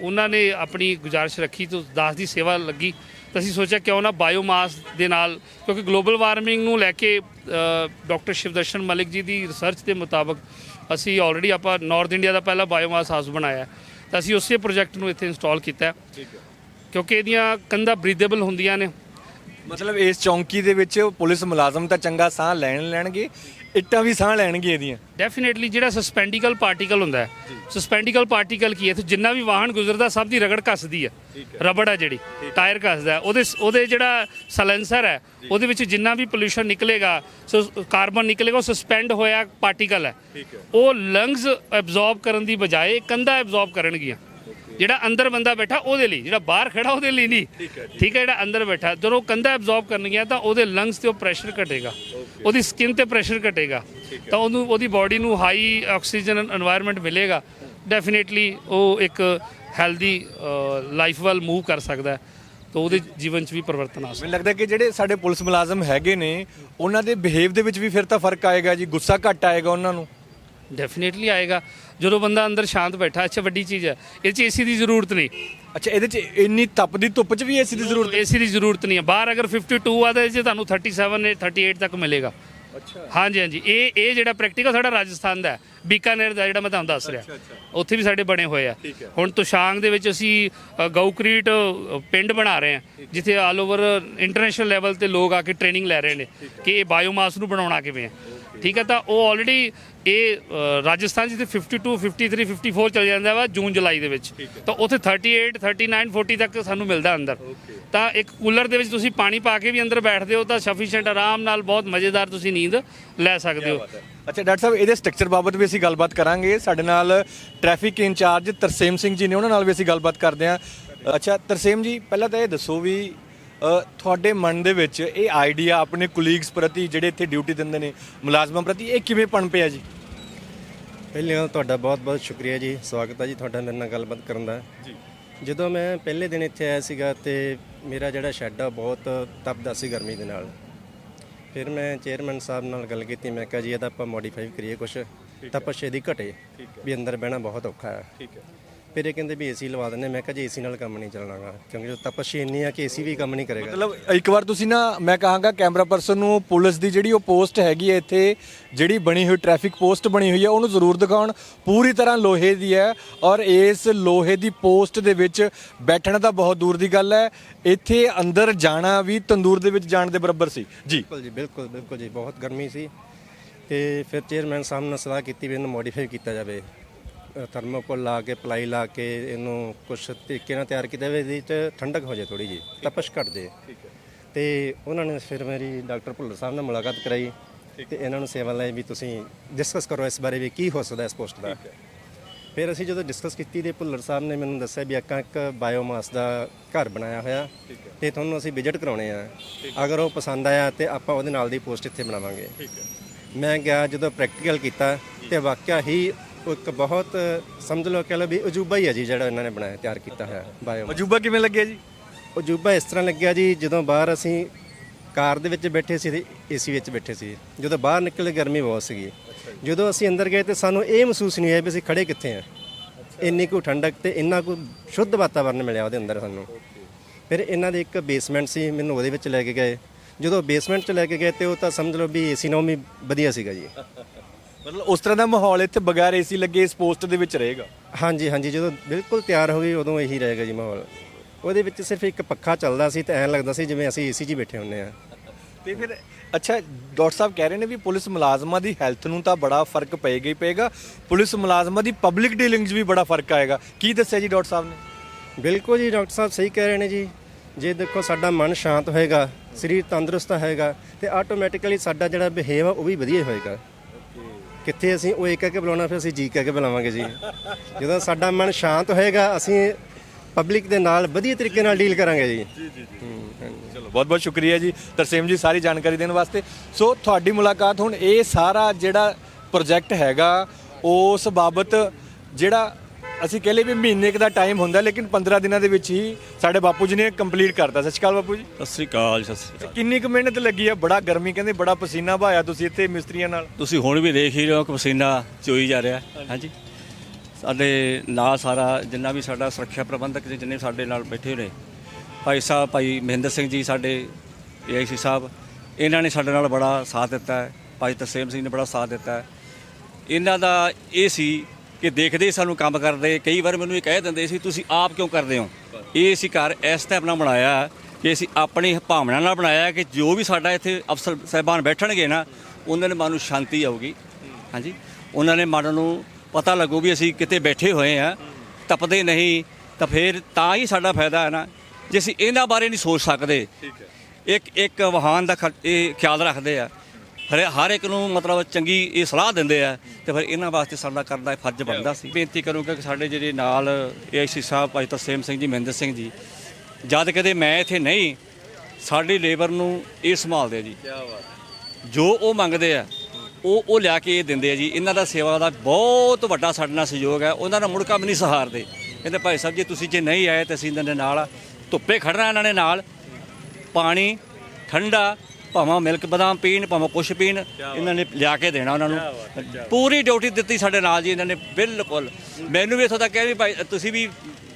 ਉਹਨਾਂ ਨੇ ਆਪਣੀ ਗੁਜ਼ਾਰਿਸ਼ ਰੱਖੀ ਤੋਂ ਦਾਸ ਦੀ ਸੇਵਾ ਲੱਗੀ। ਤਾਂ ਅਸੀਂ ਸੋਚਿਆ ਕਿਉਂ ਨਾ ਬਾਇਓਮਾਸ ਦੇ ਨਾਲ ਕਿਉਂਕਿ ਗਲੋਬਲ ਵਾਰਮਿੰਗ ਨੂੰ ਲੈ ਕੇ ਡਾਕਟਰ ਸ਼ਿਵਦਰਸ਼ਨ ਮਲਿਕ ਜੀ ਦੀ ਰਿਸਰਚ ਦੇ ਮੁਤਾਬਕ ਅਸੀਂ ਆਲਰੇਡੀ ਆਪਾਂ ਨਾਰਥ ਇੰਡੀਆ ਦਾ ਪਹਿਲਾ ਬਾਇਓਮਾਸ ਹਾਊਸ ਬਣਾਇਆ। ਤਾਂ ਅਸੀਂ ਉਸੇ ਪ੍ਰੋਜੈਕਟ ਨੂੰ ਇੱਥੇ ਇੰਸਟਾਲ ਕੀਤਾ ਹੈ। ਕਿਉਂਕਿ ਇਹਦੀਆਂ ਕੰਧਾਂ ਬਰੀਦੇਬਲ ਹੁੰਦੀਆਂ ਨੇ ਮਤਲਬ ਇਸ ਚੌਂਕੀ ਦੇ ਵਿੱਚ ਪੁਲਿਸ ਮੁਲਾਜ਼ਮ ਤਾਂ ਚੰਗਾ ਸਾਹ ਲੈਣ ਲੈਣਗੇ ਇੱਟਾਂ ਵੀ ਸਾਹ ਲੈਣਗੇ ਇਹਦੀਆਂ। ਡੈਫੀਨੇਟਲੀ ਜਿਹੜਾ ਸਸਪੈਂਡੀਕਲ ਪਾਰਟੀਕਲ ਹੁੰਦਾ ਹੈ। ਸਸਪੈਂਡੀਕਲ ਪਾਰਟੀਕਲ ਕੀ ਹੈ? ਤੇ ਜਿੰਨਾ ਵੀ ਵਾਹਨ ਗੁਜ਼ਰਦਾ ਸਭ ਦੀ ਰਗੜ ਕੱਸਦੀ ਹੈ। ਰਬੜ ਹੈ ਜਿਹੜੀ ਟਾਇਰ ਕੱਸਦਾ। ਉਹਦੇ ਉਹਦੇ ਜਿਹੜਾ ਸਲੈਂਸਰ ਹੈ ਉਹਦੇ ਵਿੱਚ ਜਿੰਨਾ ਵੀ ਪੋਲੂਸ਼ਨ ਨਿਕਲੇਗਾ ਸੋ ਕਾਰਬਨ ਨਿਕਲੇਗਾ ਉਹ ਸਸਪੈਂਡ ਹੋਇਆ ਪਾਰਟੀਕਲ ਹੈ। ਉਹ ਲੰਗਸ ਐਬਜ਼ੌਰਬ ਕਰਨ ਦੀ ਬਜਾਏ ਕੰਧਾ ਐਬਜ਼ੌਰਬ ਕਰਨਗੀਆਂ। ਜਿਹੜਾ ਅੰਦਰ ਬੰਦਾ ਬੈਠਾ ਉਹਦੇ ਲਈ ਜਿਹੜਾ ਬਾਹਰ ਖੜਾ ਉਹਦੇ ਲਈ ਨਹੀਂ। ਠੀਕ ਹੈ ਜਿਹੜਾ ਅੰਦਰ ਬੈਠਾ। ਜਦੋਂ ਕੰਧਾ ਐਬਜ਼ੌਰਬ ਕਰਨਗੀਆਂ ਤਾਂ ਉਹਦੇ ਲੰਗਸ ਤੇ ਉਹ ਪ੍ਰੈਸ਼ਰ ਘਟੇਗਾ। ਉਹਦੀ ਸਕਿਨ ਤੇ ਪ੍ਰੈਸ਼ਰ ਘਟੇਗਾ। ਤਾਂ ਉਹਨੂੰ ਉਹਦੀ ਬਾਡੀ ਨੂੰ ਹਾਈ ਆਕਸੀਜਨ এনवायरमेंट ਮਿਲੇਗਾ। ਡੈਫੀਨੇਟਲੀ ਉਹ ਇੱਕ ਹੈਲਦੀ ਲਾਈਫ ਵੱਲ ਮੂਵ ਕਰ ਸਕਦਾ ਹੈ। ਤਾਂ ਉਹਦੇ ਜੀਵਨ 'ਚ ਵੀ ਪਰਿਵਰਤਨ ਆ ਸਕਦਾ ਮੈਨੂੰ ਲੱਗਦਾ ਕਿ ਜਿਹੜੇ ਸਾਡੇ ਪੁਲਿਸ ਮੁਲਾਜ਼ਮ ਹੈਗੇ ਨੇ ਉਹਨਾਂ ਦੇ ਬਿਹੇਵ ਦੇ ਵਿੱਚ ਵੀ ਫਿਰ ਤਾਂ ਫ਼ਰਕ ਆਏਗਾ ਜੀ। ਗੁੱਸਾ ਘੱਟ ਆਏਗਾ ਉਹਨਾਂ ਨੂੰ। ਡੈਫੀਨੇਟਲੀ ਆਏਗਾ। ਜਦੋਂ ਬੰਦਾ ਅੰਦਰ ਸ਼ਾਂਤ ਬੈਠਾ ਅੱਛਾ ਵੱਡੀ ਚੀਜ਼ ਹੈ। ਇਹ 'ਚ ਏਸੀ ਦੀ ਜ਼ਰੂਰਤ ਨਹੀਂ। ਅੱਛਾ ਇਹਦੇ 'ਚ ਇੰਨੀ ਤਪਦੀ ਧੁੱਪ 'ਚ ਵੀ ਏਸੀ ਦੀ ਜ਼ਰੂਰਤ ਏਸੀ ਦੀ ਜ਼ਰੂਰਤ ਨਹੀਂ ਹੈ। ਬਾਹਰ ਅਗਰ 52 ਆ ਤਾਂ ਇਹ 'ਚ ਤੁਹਾਨੂੰ 37 ਨੇ 38 ਤੱਕ ਮਿਲੇਗਾ। ਅੱਛਾ। ਹਾਂਜੀ ਹਾਂਜੀ। ਇਹ ਇਹ ਜਿਹੜਾ ਪ੍ਰੈਕਟੀਕਲ ਸਾਡਾ ਰਾਜਸਥਾਨ ਦਾ ਬੀਕਾਨੇਰ ਦਾ ਜਿਹੜਾ ਮੈਂ ਤੁਹਾਨੂੰ ਦੱਸ ਰਿਹਾ। ਉੱਥੇ ਵੀ ਸਾਡੇ ਬਣੇ ਹੋਏ ਆ। ਹੁਣ ਤੁਸ਼ਾਂਗ ਦੇ ਵਿੱਚ ਅਸੀਂ ਗਊਕਰੀਟ ਪਿੰਡ ਬਣਾ ਰਹੇ ਹਾਂ। ਜਿੱਥੇ ਆਲ ਓਵਰ ਇੰਟਰਨੈਸ਼ਨਲ ਲੈਵਲ ਤੇ ਲੋਕ ਆ ਕੇ ਟ੍ਰੇਨਿੰਗ ਲੈ ਰਹੇ ਨੇ ਕਿ ਇਹ ਬਾਇਓਮਾਸ ਨੂੰ ਬਣਾਉਣਾ ਕਿਵੇਂ ਹੈ। ਠੀਕ ਹੈ ਤਾਂ ਉਹ ਆਲਰੇਡੀ ਇਹ ਰਾਜਸਥਾਨ ਜਿੱਥੇ 52 53 54 ਚੱਲ ਜਾਂਦਾ ਵਾ ਜੂਨ ਜੁਲਾਈ ਦੇ ਵਿੱਚ। ਤਾਂ ਉੱਥੇ 38 39 40 ਤੱਕ ਸਾਨੂੰ ਮਿਲਦਾ ਅੰਦਰ। ਤਾਂ ਇੱਕ ਕੂਲਰ ਦੇ ਵਿੱਚ ਤੁਸੀਂ ਪਾਣੀ ਪਾ ਕੇ ਵੀ ਅੰਦਰ ਬੈਠਦੇ ਹੋ ਤਾਂ ਸਫੀਸ਼ੀਐਂਟ ਆਰਾਮ ਨਾਲ ਬਹੁਤ ਮਜ਼ੇਦਾਰ ਤੁਸੀਂ ਨੀਂਦ ਲੈ ਸਕਦੇ ਹੋ। ਅੱਛਾ ਡਾਕਟਰ ਸਾਹਿਬ ਇਹਦੇ ਸਟਰਕਚਰ ਬਾਬਤ ਵੀ ਅਸੀਂ ਗੱਲਬਾਤ ਕਰਾਂਗੇ। ਸਾਡੇ ਨਾਲ ਟ੍ਰੈਫਿਕ ਇੰਚਾਰਜ ਤਰਸੇਮ ਸਿੰਘ ਜੀ ਨੇ ਉਹਨਾਂ ਨਾਲ ਵੀ ਅਸੀਂ ਗੱਲਬਾਤ ਕਰਦੇ ਹਾਂ। ਅੱਛਾ ਤਰਸੇਮ ਜੀ ਪਹਿਲਾਂ ਤਾਂ ਇਹ ਦੱਸੋ ਵੀ ਤੁਹਾਡੇ ਮਨ ਦੇ ਵਿੱਚ ਇਹ ਆਈਡੀਆ ਆਪਣੇ ਕੁਲੀਗਸ ਪ੍ਰਤੀ ਜਿਹੜੇ ਇੱਥੇ ਡਿਊਟੀ ਦਿੰਦੇ ਨੇ ਮੁਲਾਜ਼ਮਾਂ ਪ੍ਰਤੀ ਇਹ ਕਿਵੇਂ ਪਣ ਪਿਆ ਜੀ? ਪਹਿਲਾਂ ਤੁਹਾਡਾ ਬਹੁਤ-ਬਹੁਤ ਸ਼ੁਕਰੀਆ ਜੀ ਸਵਾਗਤ ਹੈ ਜੀ ਤੁਹਾਡਾ ਮੇਰੇ ਨਾਲ ਗੱਲਬਾਤ ਕਰਨ ਦਾ। ਜੀ। ਜਦੋਂ ਮੈਂ ਪਹਿਲੇ ਦਿਨ ਇੱਥੇ ਆਇਆ ਸੀਗਾ ਤੇ ਮੇਰਾ ਜਿਹੜਾ ਸ਼ੈੱਡ ਆ ਬਹੁਤ ਤਪਦਾ ਸੀ ਗਰਮੀ ਦੇ ਨਾਲ। ਫਿਰ ਮੈਂ ਚੇਅਰਮੈਨ ਸਾਹਿਬ ਨਾਲ ਗੱਲ ਕੀਤੀ ਮੈਂ ਕਿਹਾ ਜੀ ਇਹਦਾ ਆਪਾਂ ਮੋਡੀਫਾਈ ਕਰੀਏ ਕੁਛ ਤਪਸ਼ ਇਹਦੀ ਘਟੇ ਵੀ ਅੰਦਰ ਬਹਿਣਾ ਬਹੁਤ ਔਖਾ ਹੈ। ਠੀਕ ਹੈ। ਫਿਰ ਇਹ ਕਹਿੰਦੇ ਵੀ ਏਸੀ ਲਵਾ ਦਿੰਦੇ ਮੈਂ ਕਿਹਾ ਜੀ ਏਸੀ ਨਾਲ ਕੰਮ ਨਹੀਂ ਚੱਲਣਾਗਾ ਕਿਉਂਕਿ ਜੋ ਤਪਸ਼ ਇੰਨੀ ਆ ਕਿ ਏਸੀ ਵੀ ਕੰਮ ਨਹੀਂ ਕਰੇਗਾ। ਮਤਲਬ ਇੱਕ ਵਾਰ ਤੁਸੀਂ ਨਾ ਮੈਂ ਕਹਾਂਗਾ ਕੈਮਰਾ ਪਰਸਨ ਨੂੰ ਪੁਲਿਸ ਦੀ ਜਿਹੜੀ ਉਹ ਪੋਸਟ ਹੈਗੀ ਹੈ ਇੱਥੇ ਜਿਹੜੀ ਬਣੀ ਹੋਈ ਟ੍ਰੈਫਿਕ ਪੋਸਟ ਬਣੀ ਹੋਈ ਹੈ ਉਹਨੂੰ ਜ਼ਰੂਰ ਦਿਖਾਉਣ। ਪੂਰੀ ਤਰ੍ਹਾਂ ਲੋਹੇ ਦੀ ਹੈ ਔਰ ਇਸ ਲੋਹੇ ਦੀ ਪੋਸਟ ਦੇ ਵਿੱਚ ਬੈਠਣਾ ਤਾਂ ਬਹੁਤ ਦੂਰ ਦੀ ਗੱਲ ਹੈ। ਇੱਥੇ ਅੰਦਰ ਜਾਣਾ ਵੀ ਤੰਦੂਰ ਦੇ ਵਿੱਚ ਜਾਣ ਦੇ ਬਰਾਬਰ ਸੀ। ਜੀ। ਬਿਲਕੁਲ ਜੀ ਬਿਲਕੁਲ ਬਿਲਕੁਲ ਜੀ ਬਹੁਤ ਗਰਮੀ ਸੀ। ਤੇ ਫਿਰ ਚੇਅਰਮੈਨ ਸਾਹਿਬ ਨਾਲ ਸਲਾਹ ਕੀਤੀ ਵੀ ਇਹਨੂੰ ਮੋਡੀਫਾਈ ਕੀਤਾ ਜਾਵੇ। ਥਰਮੋਕੋਲ ਲਾ ਕੇ ਪਲਾਈ ਲਾ ਕੇ ਇਹਨੂੰ ਕੁਝ ਤਰੀਕੇ ਨਾਲ ਤਿਆਰ ਕੀਤਾ ਜਾਵੇ ਇਹਦੇ ਚ ਠੰਡਕ ਹੋ ਜਾਏ ਥੋੜੀ ਜੀ ਤਪਸ਼ ਘਟ ਜੇ ਤੇ ਉਹਨਾਂ ਨੇ ਫਿਰ ਮੇਰੀ ਡਾਕਟਰ ਭੁੱਲਰ ਸਾਹਿਬ ਨਾਲ ਮੁਲਾਕਾਤ ਕਰਾਈ ਤੇ ਇਹਨਾਂ ਨੂੰ ਸੇਵਾ ਲਈ ਵੀ ਤੁਸੀਂ ਡਿਸਕਸ ਕਰੋ ਇਸ ਬਾਰੇ ਵੀ ਕੀ ਹੋ ਸਕਦਾ ਇਸ ਪੋਸਟ ਦਾ। ਫਿਰ ਅਸੀਂ ਜਦੋਂ ਡਿਸਕਸ ਕੀਤੀ ਤੇ ਭੁੱਲਰ ਸਾਹਿਬ ਨੇ ਮੈਨੂੰ ਦੱਸਿਆ ਵੀ ਆਪਾਂ ਇੱਕ ਬਾਇਓਮਾਸ ਦਾ ਘਰ ਬਣਾਇਆ ਹੋਇਆ ਤੇ ਤੁਹਾਨੂੰ ਅਸੀਂ ਵਿਜ਼ਿਟ ਕਰਾਉਣੇ ਆ। ਅਗਰ ਉਹ ਪਸੰਦ ਆਇਆ ਤੇ ਆਪਾਂ ਉਹਦੇ ਨਾਲ ਦੀ ਪੋਸਟ ਇੱਥੇ ਬਣਾਵਾਂਗੇ। ਮੈਂ ਗਿਆ ਜਦੋਂ ਪ੍ਰੈਕਟੀਕਲ ਕੀਤਾ ਤੇ ਵਾਕਿਆ ਹੀ ਇੱਕ ਬਹੁਤ ਸਮਝ ਲਓ ਕਿ ਲਓ ਵੀ ਅਜੂਬਾ ਹੀ ਹੈ ਜੀ ਜਿਹੜਾ ਇਹਨਾਂ ਨੇ ਬਣਾਇਆ ਤਿਆਰ ਕੀਤਾ ਹੋਇਆ ਬਾਇਓ। ਮਜੂਬਾ ਕਿਵੇਂ ਲੱਗਿਆ ਜੀ? ਅਜੂਬਾ ਇਸ ਤਰ੍ਹਾਂ ਲੱਗਿਆ ਜੀ ਜਦੋਂ ਬਾਹਰ ਅਸੀਂ ਕਾਰ ਦੇ ਵਿੱਚ ਬੈਠੇ ਸੀ ਤੇ ਏਸੀ ਵਿੱਚ ਬੈਠੇ ਸੀ। ਜਦੋਂ ਬਾਹਰ ਨਿਕਲੇ ਗਰਮੀ ਬਹੁਤ ਸੀਗੀ। ਜਦੋਂ ਅਸੀਂ ਅੰਦਰ ਗਏ ਤੇ ਸਾਨੂੰ ਇਹ ਮਹਿਸੂਸ ਨਹੀਂ ਹੋਇਆ ਵੀ ਅਸੀਂ ਖੜੇ ਕਿੱਥੇ ਆ। ਇੰਨੀ ਕੁ ਠੰਡਕ ਤੇ ਇੰਨਾ ਕੁ ਸ਼ੁੱਧ ਵਾਤਾਵਰਨ ਮਿਲਿਆ ਉਹਦੇ ਅੰਦਰ ਸਾਨੂੰ। ਫਿਰ ਇਹਨਾਂ ਦੇ ਇੱਕ ਬੇਸਮੈਂਟ ਸੀ ਮੈਨੂੰ ਉਹਦੇ ਵਿੱਚ ਲੈ ਕੇ ਗਏ। ਜਦੋਂ ਬੇਸਮੈਂਟ 'ਚ ਲੈ ਕੇ ਗਏ ਤੇ ਉਹ ਤਾਂ ਸਮਝ ਲਓ ਵੀ ਏਸੀ ਨਾਲੋਂ ਵੀ ਵਧੀਆ ਸੀਗਾ ਜੀ। ਮਤਲਬ ਉਸ ਤਰ੍ਹਾਂ ਦਾ ਮਾਹੌਲ ਇੱਥੇ ਬਗੈਰ ਏਸੀ ਲੱਗੇ ਇਸ ਪੋਸਟ ਦੇ ਵਿੱਚ ਰਹੇਗਾ? ਹਾਂਜੀ ਹਾਂਜੀ ਜਦੋਂ ਬਿਲਕੁਲ ਤਿਆਰ ਹੋ ਗਈ ਉਦੋਂ ਇਹੀ ਰਹੇਗਾ ਜੀ ਮਾਹੌਲ। ਉਹਦੇ ਵਿੱਚ ਸਿਰਫ ਇੱਕ ਪੱਖਾ ਚੱਲਦਾ ਸੀ ਤੇ ਐਂ ਲੱਗਦਾ ਸੀ ਜਿਵੇਂ ਅਸੀਂ ਏਸੀ 'ਚ ਹੀ ਬੈਠੇ ਹੁੰਨੇ ਆ ਤੇ ਫਿਰ ਅੱਛਾ ਡਾਕਟਰ ਸਾਹਿਬ ਕਹਿ ਰਹੇ ਨੇ ਵੀ ਪੁਲਿਸ ਮੁਲਾਜ਼ਮਾਂ ਦੀ ਹੈਲਥ ਨੂੰ ਤਾਂ ਬੜਾ ਫ਼ਰਕ ਪਏਗਾ ਹੀ ਪਏਗਾ ਪੁਲਿਸ ਮੁਲਾਜ਼ਮਾਂ ਦੀ ਪਬਲਿਕ ਡੀਲਿੰਗਸ ਵੀ ਬੜਾ ਫ਼ਰਕ ਆਏਗਾ। ਕੀ ਦੱਸਿਆ ਜੀ ਡਾਕਟਰ ਸਾਹਿਬ ਨੇ? ਬਿਲਕੁਲ ਜੀ ਡਾਕਟਰ ਸਾਹਿਬ ਸਹੀ ਕਹਿ ਰਹੇ ਨੇ ਜੀ। ਜੇ ਦੇਖੋ ਸਾਡਾ ਮਨ ਸ਼ਾਂਤ ਹੋਏਗਾ ਸਰੀਰ ਤੰਦਰੁਸਤ ਹੋਏਗਾ ਤੇ ਆਟੋਮੈਟਿਕਲੀ ਸਾਡਾ ਜਿਹੜਾ ਬਿਹੇਵ ਆ ਉਹ ਵੀ ਵਧੀਆ ਹੋਏਗਾ। ਕਿੱਥੇ ਅਸੀਂ, ਉਹ ਇੱਕ ਕਰਕੇ ਬੁਲਾਉਣਾ, ਫਿਰ ਅਸੀਂ ਜੀ ਕਰਕੇ ਬੁਲਾਵਾਂਗੇ ਜੀ। ਜਦੋਂ ਸਾਡਾ ਮਨ ਸ਼ਾਂਤ ਹੋਏਗਾ, ਅਸੀਂ ਪਬਲਿਕ ਦੇ ਨਾਲ ਵਧੀਆ ਤਰੀਕੇ ਨਾਲ ਡੀਲ ਕਰਾਂਗੇ ਜੀ। ਚਲੋ ਬਹੁਤ ਬਹੁਤ ਸ਼ੁਕਰੀਆ ਜੀ। ਤਰਸੇਮ ਜੀ, ਸਾਰੀ ਜਾਣਕਾਰੀ ਦੇਣ ਵਾਸਤੇ। ਸੋ, ਤੁਹਾਡੀ ਮੁਲਾਕਾਤ ਹੁਣ ਇਹ ਸਾਰਾ ਜਿਹੜਾ ਪ੍ਰੋਜੈਕਟ ਹੈਗਾ, ਉਸ ਬਾਬਤ ਜਿਹੜਾ ਅਸੀਂ ਕਹਿ ਲਏ ਵੀ ਮਹੀਨੇ ਕੁ ਦਾ ਟਾਈਮ ਹੁੰਦਾ ਲੇਕਿਨ 15 ਦਿਨਾਂ ਦੇ ਵਿੱਚ ਹੀ ਸਾਡੇ ਬਾਪੂ ਜੀ ਨੇ ਕੰਪਲੀਟ ਕਰਤਾ। ਸਤਿ ਸ਼੍ਰੀ ਅਕਾਲ ਬਾਪੂ ਜੀ। ਸਤਿ ਸ੍ਰੀ ਅਕਾਲ ਸਤਿ ਸ੍ਰੀ ਅਕਾਲ। ਕਿੰਨੀ ਕੁ ਮਿਹਨਤ ਲੱਗੀ ਆ ਬੜਾ ਗਰਮੀ ਕਹਿੰਦੇ ਬੜਾ ਪਸੀਨਾ ਬਹਾਇਆ ਤੁਸੀਂ ਇੱਥੇ ਮਿਸਤਰੀਆਂ ਨਾਲ। ਤੁਸੀਂ ਹੁਣ ਵੀ ਦੇਖ ਹੀ ਰਹੇ ਹੋ ਕਿ ਪਸੀਨਾ ਚੋਈ ਜਾ ਰਿਹਾ। ਹਾਂਜੀ। ਸਾਡੇ ਨਾਲ ਸਾਰਾ ਜਿੰਨਾ ਵੀ ਸਾਡਾ ਸੁਰੱਖਿਆ ਪ੍ਰਬੰਧਕ ਜੀ ਜਿੰਨੇ ਸਾਡੇ ਨਾਲ ਬੈਠੇ ਨੇ ਭਾਈ ਸਾਹਿਬ ਭਾਈ ਮਹਿੰਦਰ ਸਿੰਘ ਜੀ ਸਾਡੇ ਏਆਈਸੀ ਸਾਹਿਬ ਇਹਨਾਂ ਨੇ ਸਾਡੇ ਨਾਲ ਬੜਾ ਸਾਥ ਦਿੱਤਾ ਹੈ। ਭਾਈ ਤਰਸੇਮ ਸਿੰਘ ਨੇ ਬੜਾ ਸਾਥ ਦਿੱਤਾ ਹੈ। ਇਹਨਾਂ ਦਾ ਇਹ ਸੀ ਕਿ ਦੇਖਦੇ ਸਾਨੂੰ ਕੰਮ ਕਰਦੇ ਕਈ ਵਾਰ ਮੈਨੂੰ ਇਹ ਕਹਿ ਦਿੰਦੇ ਸੀ ਤੁਸੀਂ ਆਪ ਕਿਉਂ ਕਰਦੇ ਹੋ? ਇਹ ਅਸੀਂ ਘਰ ਇਸ ਟਾਈਪ ਨਾਲ ਬਣਾਇਆ ਕਿ ਅਸੀਂ ਆਪਣੀ ਭਾਵਨਾ ਨਾਲ ਬਣਾਇਆ ਕਿ ਜੋ ਵੀ ਸਾਡਾ ਇੱਥੇ ਅਫਸਰ ਸਾਹਿਬਾਨ ਬੈਠਣਗੇ ਨਾ ਉਹਨਾਂ ਦੇ ਮਨ ਨੂੰ ਸ਼ਾਂਤੀ ਆਊਗੀ। ਹਾਂਜੀ? ਉਹਨਾਂ ਨੇ ਮਨ ਨੂੰ ਪਤਾ ਲੱਗੂ ਵੀ ਅਸੀਂ ਕਿਤੇ ਬੈਠੇ ਹੋਏ ਆ ਤਪਦੇ ਨਹੀਂ ਤਾਂ ਫਿਰ ਤਾਂ ਹੀ ਸਾਡਾ ਫਾਇਦਾ ਹੈ ਨਾ। ਜੇ ਅਸੀਂ ਇਹਨਾਂ ਬਾਰੇ ਨਹੀਂ ਸੋਚ ਸਕਦੇ ਇੱਕ ਇੱਕ ਵਾਹਨ ਦਾ ਇਹ ਖਿਆਲ ਰੱਖਦੇ ਆ ਹਰ ਹਰ ਇੱਕ ਨੂੰ ਮਤਲਬ ਚੰਗੀ ਇਹ ਸਲਾਹ ਦਿੰਦੇ ਆ ਤੇ ਫਿਰ ਇਹਨਾਂ ਵਾਸਤੇ ਸਾਡਾ ਕਰਦਾ ਫਰਜ਼ ਬਣਦਾ ਸੀ। ਬੇਨਤੀ ਕਰੂੰਗਾ ਕਿ ਸਾਡੇ ਜਿਹੜੇ ਨਾਲ ਏਆਈਸੀ ਸਾਹਿਬ ਭਾਈ ਤਰਸੇਮ ਸਿੰਘ ਜੀ ਮਹਿੰਦਰ ਸਿੰਘ ਜੀ ਜਦ ਕਦੇ ਮੈਂ ਇੱਥੇ ਨਹੀਂ ਸਾਡੀ ਲੇਬਰ ਨੂੰ ਇਹ ਸੰਭਾਲਦੇ ਆ ਜੀ। ਜੋ ਉਹ ਮੰਗਦੇ ਆ ਉਹ ਉਹ ਲਿਆ ਕੇ ਇਹ ਦਿੰਦੇ ਆ ਜੀ। ਇਹਨਾਂ ਦਾ ਸੇਵਾ ਦਾ ਬਹੁਤ ਵੱਡਾ ਸਾਡੇ ਨਾਲ ਸਹਿਯੋਗ ਹੈ। ਉਹਨਾਂ ਦਾ ਮੁੜਕਾ ਵੀ ਨਹੀਂ ਸਹਾਰਦੇ। ਕਹਿੰਦੇ ਭਾਈ ਸਾਹਿਬ ਜੀ ਤੁਸੀਂ ਜੇ ਨਹੀਂ ਆਏ ਤਾਂ ਅਸੀਂ ਇਹਨਾਂ ਦੇ ਨਾਲ। ਧੁੱਪੇ ਖੜਨਾ ਇਹਨਾਂ ਨੇ ਨਾਲ। ਪਾਣੀ ਠੰਡਾ ਭਾਵੇਂ ਮਿਲਕ ਬਦਾਮ ਪੀਣ ਭਾਵੇਂ ਕੁਛ ਪੀਣ ਇਹਨਾਂ ਨੇ ਲਿਆ ਕੇ ਦੇਣਾ ਉਹਨਾਂ ਨੂੰ। ਪੂਰੀ ਡਿਊਟੀ ਦਿੱਤੀ ਸਾਡੇ ਨਾਲ ਜੀ ਇਹਨਾਂ ਨੇ ਬਿਲਕੁਲ। ਮੈਨੂੰ ਵੀ ਇੱਥੋਂ ਤੱਕ ਕਿਹਾ ਵੀ ਭਾਈ ਤੁਸੀਂ ਵੀ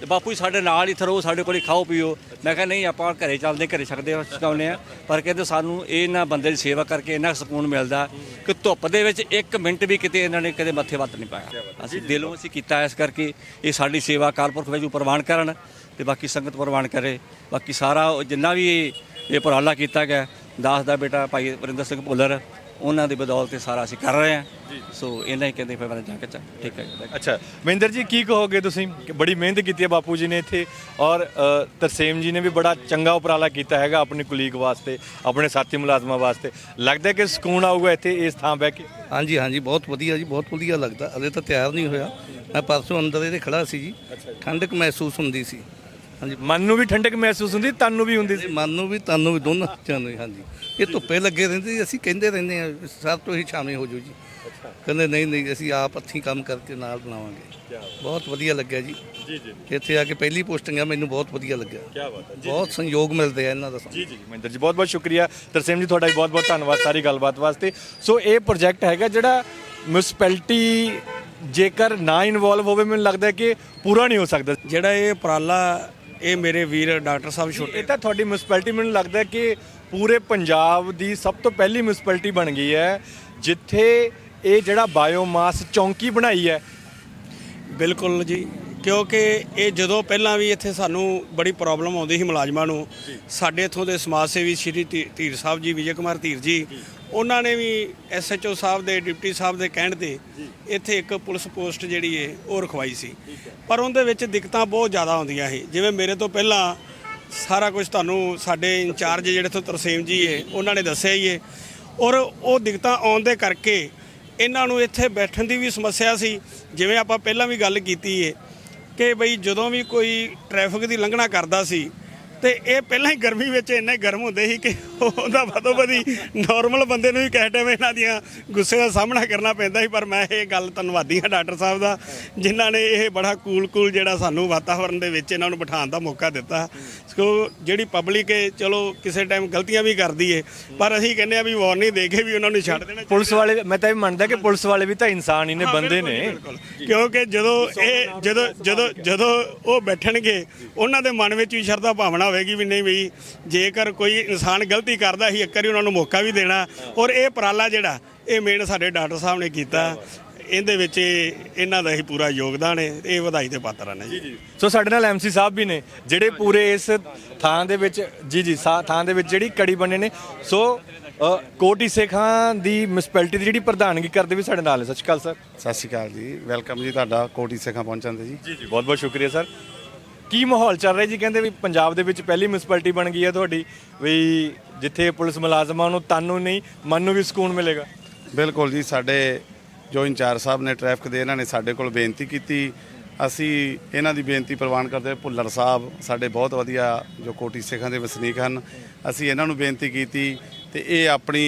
ਬਾਪੂ ਜੀ ਸਾਡੇ ਨਾਲ ਹੀ ਥਰੋ ਸਾਡੇ ਕੋਲ ਹੀ ਖਾਓ ਪੀਓ। ਮੈਂ ਕਿਹਾ ਨਹੀਂ ਆਪਾਂ ਘਰੇ ਚੱਲਦੇ ਘਰੇ ਛਕਦੇ ਹਾਂ ਛਕਾਉਂਦੇ ਆ ਪਰ ਕਹਿੰਦੇ ਸਾਨੂੰ ਇਹਨਾਂ ਬੰਦੇ ਦੀ ਸੇਵਾ ਕਰਕੇ ਇੰਨਾ ਸਕੂਨ ਮਿਲਦਾ ਕਿ ਧੁੱਪ ਦੇ ਵਿੱਚ 1 ਮਿੰਟ ਵੀ ਕਿਤੇ ਇਹਨਾਂ ਨੇ ਕਦੇ ਮੱਥੇ ਵੱਤ ਨਹੀਂ ਪਾਇਆ। ਅਸੀਂ ਦਿਲੋਂ ਅਸੀਂ ਕੀਤਾ ਇਸ ਕਰਕੇ ਇਹ ਸਾਡੀ ਸੇਵਾ ਕਾਲਪੁਰਖ ਵਿੱਚ ਪ੍ਰਵਾਨ ਕਰਨ ਤੇ ਬਾਕੀ ਸੰਗਤ ਪ੍ਰਵਾਨ ਕਰੇ। ਬਾਕੀ ਸਾਰਾ ਜਿੰਨਾ ਵੀ ਇਹ- ਇਹ ਉਪਰਾਲਾ ਕੀਤਾ ਗਿਆ ਦਾਸ ਦਾ ਬੇਟਾ ਭਾਈ ਵਰਿੰਦਰ ਸਿੰਘ ਭੁੱਲਰ ਉਹਨਾਂ ਦੀ ਬਦੌਲਤ ਇਹ ਸਾਰਾ ਅਸੀਂ ਕਰ ਰਹੇ ਹਾਂ। ਸੋ ਇਹਨਾਂ ਹੀ ਕਹਿੰਦੇ ਫਿਰ ਮੈਂ ਜਾ ਕੇ ਚਾ ਠੀਕ ਹੈ ਅੱਛਾ ਮਹਿੰਦਰ ਜੀ ਕੀ ਕਹੋਗੇ ਤੁਸੀਂ? ਬੜੀ ਮਿਹਨਤ ਕੀਤੀ ਹੈ ਬਾਪੂ ਜੀ ਨੇ ਇੱਥੇ ਔਰ ਤਰਸੇਮ ਜੀ ਨੇ ਵੀ ਬੜਾ ਚੰਗਾ ਉਪਰਾਲਾ ਕੀਤਾ ਹੈਗਾ ਆਪਣੇ ਕੁਲੀਗ ਵਾਸਤੇ ਆਪਣੇ ਸਾਥੀ ਮੁਲਾਜ਼ਮਾਂ ਵਾਸਤੇ। ਲੱਗਦਾ ਕਿ ਸਕੂਨ ਆਊਗਾ ਇੱਥੇ ਇਸ ਥਾਂ ਬਹਿ ਕੇ? ਹਾਂਜੀ ਹਾਂਜੀ ਬਹੁਤ ਵਧੀਆ ਜੀ ਬਹੁਤ ਵਧੀਆ ਲੱਗਦਾ। ਅਜੇ ਤਾਂ ਤਿਆਰ ਨਹੀਂ ਹੋਇਆ। ਮੈਂ ਪਰਸੋਂ ਅੰਦਰ ਇਹਦੇ ਖੜਾ ਸੀ ਜੀ। ਠੰਡਕ ਮਹਿਸੂਸ ਹੁੰਦੀ ਸੀ। ਹਾਂਜੀ ਮਨ ਨੂੰ ਵੀ ਠੰਡਕ ਮਹਿਸੂਸ ਹੁੰਦੀ ਤਨ ਨੂੰ ਵੀ ਹੁੰਦੀ ਸੀ। ਮਨ ਨੂੰ ਵੀ ਤਨ ਨੂੰ ਵੀ ਦੋਨਾਂ ਚੀਜ਼ਾਂ ਨੂੰ ਹਾਂਜੀ। ਇਹ ਧੁੱਪੇ ਲੱਗੇ ਰਹਿੰਦੇ ਜੀ, ਅਸੀਂ ਕਹਿੰਦੇ ਰਹਿੰਦੇ ਆ ਸਭ ਤੋਂ ਹੀ ਸ਼ਾਮੇ ਹੋ ਜਾਓ ਜੀ। ਕਹਿੰਦੇ ਨਹੀਂ ਨਹੀਂ ਅਸੀਂ ਆਪ ਹੱਥੀਂ ਕੰਮ ਕਰਕੇ ਨਾਲ ਬਣਾਵਾਂਗੇ। ਬਹੁਤ ਵਧੀਆ ਲੱਗਿਆ ਜੀ। ਜੀ ਜੀ। ਇੱਥੇ ਆ ਕੇ ਪਹਿਲੀ ਪੋਸਟਿੰਗ ਆ ਮੈਨੂੰ ਬਹੁਤ ਵਧੀਆ ਲੱਗਿਆ। ਕੀ ਬਾਤ ਹੈ। ਬਹੁਤ ਸੰਯੋਗ ਮਿਲਦੇ ਆ ਇਹਨਾਂ ਦਾ ਸਾਨੂੰ। ਜੀ ਜੀ ਮਹਿੰਦਰ ਜੀ ਬਹੁਤ ਬਹੁਤ ਸ਼ੁਕਰੀਆ। ਤਰਸੇਮ ਜੀ ਤੁਹਾਡਾ ਵੀ ਬਹੁਤ ਬਹੁਤ ਧੰਨਵਾਦ ਸਾਰੀ ਗੱਲਬਾਤ ਵਾਸਤੇ। ਸੋ ਇਹ ਪ੍ਰੋਜੈਕਟ ਹੈਗਾ ਜਿਹੜਾ ਮਿਊਨਿਸਪੈਲਿਟੀ ਜੇਕਰ ਨਾ ਇਨਵੋਲਵ ਹੋਵੇ ਮੈਨੂੰ ਲੱਗਦਾ ਹੈ ਕਿ ਪੂਰਾ ਨਹੀਂ ਹੋ ਸਕਦਾ। ਜਿਹੜਾ ਇਹ ਉਪਰਾਲਾ ਇਹ ਮੇਰੇ ਵੀਰ ਡਾਕਟਰ ਸਾਹਿਬ ਛੋਟੇ ਇਹ ਤਾਂ ਤੁਹਾਡੀ ਮਿਊਨਿਸਪੈਲਿਟੀ ਮੈਨੂੰ ਲੱਗਦਾ ਕਿ ਪੂਰੇ ਪੰਜਾਬ ਦੀ ਸਭ ਤੋਂ ਪਹਿਲੀ ਮਿਊਨਿਸਪੈਲਿਟੀ ਬਣ ਗਈ ਹੈ ਜਿੱਥੇ ਇਹ ਜਿਹੜਾ ਬਾਇਓਮਾਸ ਚੌਂਕੀ ਬਣਾਈ ਹੈ। ਬਿਲਕੁਲ ਜੀ ਕਿਉਂਕਿ ਇਹ ਜਦੋਂ ਪਹਿਲਾਂ ਵੀ ਇੱਥੇ ਸਾਨੂੰ ਬੜੀ ਪ੍ਰੋਬਲਮ ਆਉਂਦੀ ਸੀ ਮੁਲਾਜ਼ਮਾਂ ਨੂੰ ਸਾਡੇ ਇੱਥੋਂ ਦੇ ਸਮਾਜ ਸੇਵੀ ਸ਼੍ਰੀ ਧੀਰ ਸਾਹਿਬ ਜੀ ਵਿਜੇ ਕੁਮਾਰ ਧੀਰ ਜੀ। ਉਹਨਾਂ ਨੇ ਵੀ ਐਸਐਚਓ ਸਾਹਿਬ ਦੇ ਡਿਪਟੀ ਸਾਹਿਬ ਦੇ ਕਹਿਣ ਤੇ ਇੱਥੇ ਇੱਕ ਪੁਲਿਸ ਪੋਸਟ ਜਿਹੜੀ ਏ ਉਹ ਰਖਵਾਈ ਸੀ। ਪਰ ਉਹਦੇ ਵਿੱਚ ਦਿੱਕਤਾਂ ਬਹੁਤ ਜ਼ਿਆਦਾ ਆਉਂਦੀਆਂ ਸੀ। ਜਿਵੇਂ ਮੇਰੇ ਤੋਂ ਪਹਿਲਾਂ ਸਾਰਾ ਕੁਝ ਤੁਹਾਨੂੰ ਸਾਡੇ ਇੰਚਾਰਜ ਜਿਹੜੇ ਤੋਂ ਤਰਸੇਮ ਜੀ ਏ ਉਹਨਾਂ ਨੇ ਦੱਸਿਆ ਹੀ ਏ। ਔਰ ਉਹ ਦਿੱਕਤਾਂ ਆਉਣ ਦੇ ਕਰਕੇ ਇਹਨਾਂ ਨੂੰ ਇੱਥੇ ਬੈਠਣ ਦੀ ਵੀ ਸਮੱਸਿਆ ਸੀ। ਜਿਵੇਂ ਆਪਾਂ ਪਹਿਲਾਂ ਵੀ ਗੱਲ ਕੀਤੀ ਏ ਕਿ ਬਈ ਜਦੋਂ ਵੀ ਕੋਈ ਟ੍ਰੈਫਿਕ ਦੀ ਲੰਘਣਾ ਕਰਦਾ ਸੀ ਤੇ ਇਹ ਪਹਿਲਾਂ ਹੀ ਗਰਮੀ ਵਿੱਚ ਇੰਨੇ ਗਰਮ ਹੁੰਦੇ ਸੀ ਕਿ ਉਹਦਾ ਵਧੋ ਵਧੀ ਨਾਰਮਲ ਬੰਦੇ ਨੂੰ ਵੀ ਕਹਿ ਟਾਈਮ ਇਹਨਾਂ ਦੀਆਂ ਗੁੱਸੇ ਦਾ ਸਾਹਮਣਾ ਕਰਨਾ ਪੈਂਦਾ ਸੀ ਪਰ ਮੈਂ ਇਹ ਗੱਲ ਧੰਨਵਾਦੀ ਹਾਂ ਡਾਕਟਰ ਸਾਹਿਬ ਦਾ ਜਿਨ੍ਹਾਂ ਨੇ ਇਹ ਬੜਾ ਕੂਲ ਕੂਲ ਜਿਹੜਾ ਸਾਨੂੰ ਵਾਤਾਵਰਣ ਦੇ ਵਿੱਚ ਇਹਨਾਂ ਨੂੰ ਬਿਠਾਉਣ ਦਾ ਮੌਕਾ ਦਿੱਤਾ। ਸੋ ਜਿਹੜੀ ਪਬਲਿਕ ਹੈ ਚਲੋ ਕਿਸੇ ਟਾਈਮ ਗਲਤੀਆਂ ਵੀ ਕਰਦੀ ਏ ਪਰ ਅਸੀਂ ਕਹਿੰਦੇ ਆ ਵੀ ਵਾਰਨਿੰਗ ਦੇ ਕੇ ਵੀ ਉਹਨਾਂ ਨੂੰ ਛੱਡ ਦੇਣਾ ਪੁਲਿਸ ਵਾਲੇ ਮੈਂ ਤਾਂ ਇਹ ਮੰਨਦਾ ਕਿ ਪੁਲਿਸ ਵਾਲੇ ਵੀ ਤਾਂ ਇਨਸਾਨ ਹੀ ਨੇ ਬੰਦੇ ਨੇ। ਕਿਉਂਕਿ ਜਦੋਂ ਇਹ ਜਦੋਂ ਜਦੋਂ ਜਦੋਂ ਉਹ ਬੈਠਣਗੇ ਉਹਨਾਂ ਦੇ ਮਨ ਵਿੱਚ ਵੀ ਸ਼ਰਧਾ ਭਾਵਨਾ ਹੋਵੇਗੀ ਵੀ ਨਹੀਂ ਵੀ ਜੇਕਰ ਕੋਈ ਇਨਸਾਨ ਗਲਤੀ ਕਰਦਾ ਸੀ ਇੱਕ ਵਾਰੀ ਉਹਨਾਂ ਨੂੰ ਮੌਕਾ ਵੀ ਦੇਣਾ। ਔਰ ਇਹ ਉਪਰਾਲਾ ਜਿਹੜਾ ਇਹ ਮੇਨ ਸਾਡੇ ਡਾਕਟਰ ਸਾਹਿਬ ਨੇ ਕੀਤਾ। ਇਹਦੇ ਵਿੱਚ ਇਹ- ਇਹਨਾਂ ਦਾ ਹੀ ਪੂਰਾ ਯੋਗਦਾਨ ਹੈ ਇਹ ਵਧਾਈ ਦੇ ਪਾਤਰ ਹਨ ਜੀ। ਸੋ ਸਾਡੇ ਨਾਲ ਐਮਸੀ ਸਾਹਿਬ ਵੀ ਨੇ ਜਿਹੜੇ ਪੂਰੇ ਇਸ ਥਾਂ ਦੇ ਵਿੱਚ ਜੀ ਜੀ ਸਾ- ਥਾਂ ਦੇ ਵਿੱਚ ਜਿਹੜੀ ਕੜੀ ਬਣੇ ਨੇ। ਸੋ ਕੋਟੀ ਸੇਖਾਂ ਦੀ ਮਿਊਨਿਸਪੈਲਿਟੀ ਦੀ ਜਿਹੜੀ ਪ੍ਰਧਾਨਗੀ ਕਰਦੇ ਵੀ ਸਾਡੇ ਨਾਲ ਨੇ। ਸਤਿ ਸ਼੍ਰੀ ਅਕਾਲ ਸਰ। ਸਤਿ ਸ਼੍ਰੀ ਅਕਾਲ ਜੀ ਵੈਲਕਮ ਜੀ ਤੁਹਾਡਾ ਕੋਟੀ ਸੇਖਾਂ ਪਹੁੰਚਣ ਤੇ ਜੀ। ਜੀ ਜੀ ਬਹੁਤ ਬਹੁਤ ਸ਼ੁਕਰੀਆ ਸਰ। ਕੀ ਮਾਹੌਲ ਚੱਲ ਰਿਹਾ ਜੀ? ਕਹਿੰਦੇ ਵੀ ਪੰਜਾਬ ਦੇ ਵਿੱਚ ਪਹਿਲੀ ਮਿਊਨਿਸਪੈਲਿਟੀ ਬਣ ਗਈ ਹੈ ਤੁਹਾਡੀ, ਵੀ ਜਿੱਥੇ ਪੁਲਿਸ ਮੁਲਾਜ਼ਮਾਂ ਨੂੰ ਤਨ ਨੂੰ ਨਹੀਂ, ਮਨ ਨੂੰ ਵੀ ਸਕੂਨ ਮਿਲੇਗਾ। ਬਿਲਕੁਲ ਜੀ, ਸਾਡੇ ਜੋ ਇੰਚਾਰਜ ਸਾਹਿਬ ਨੇ ਟ੍ਰੈਫਿਕ ਦੇ, ਇਹਨਾਂ ਨੇ ਸਾਡੇ ਕੋਲ ਬੇਨਤੀ ਕੀਤੀ। ਅਸੀਂ ਇਹਨਾਂ ਦੀ ਬੇਨਤੀ ਪ੍ਰਵਾਨ ਕਰਦੇ ਭੁੱਲਰ ਸਾਹਿਬ, ਸਾਡੇ ਬਹੁਤ ਵਧੀਆ ਜੋ ਕੋਟੀ ਸਿੱਖਾਂ ਦੇ ਵਸਨੀਕ ਹਨ, ਅਸੀਂ ਇਹਨਾਂ ਨੂੰ ਬੇਨਤੀ ਕੀਤੀ ਤੇ ਇਹ ਆਪਣੀ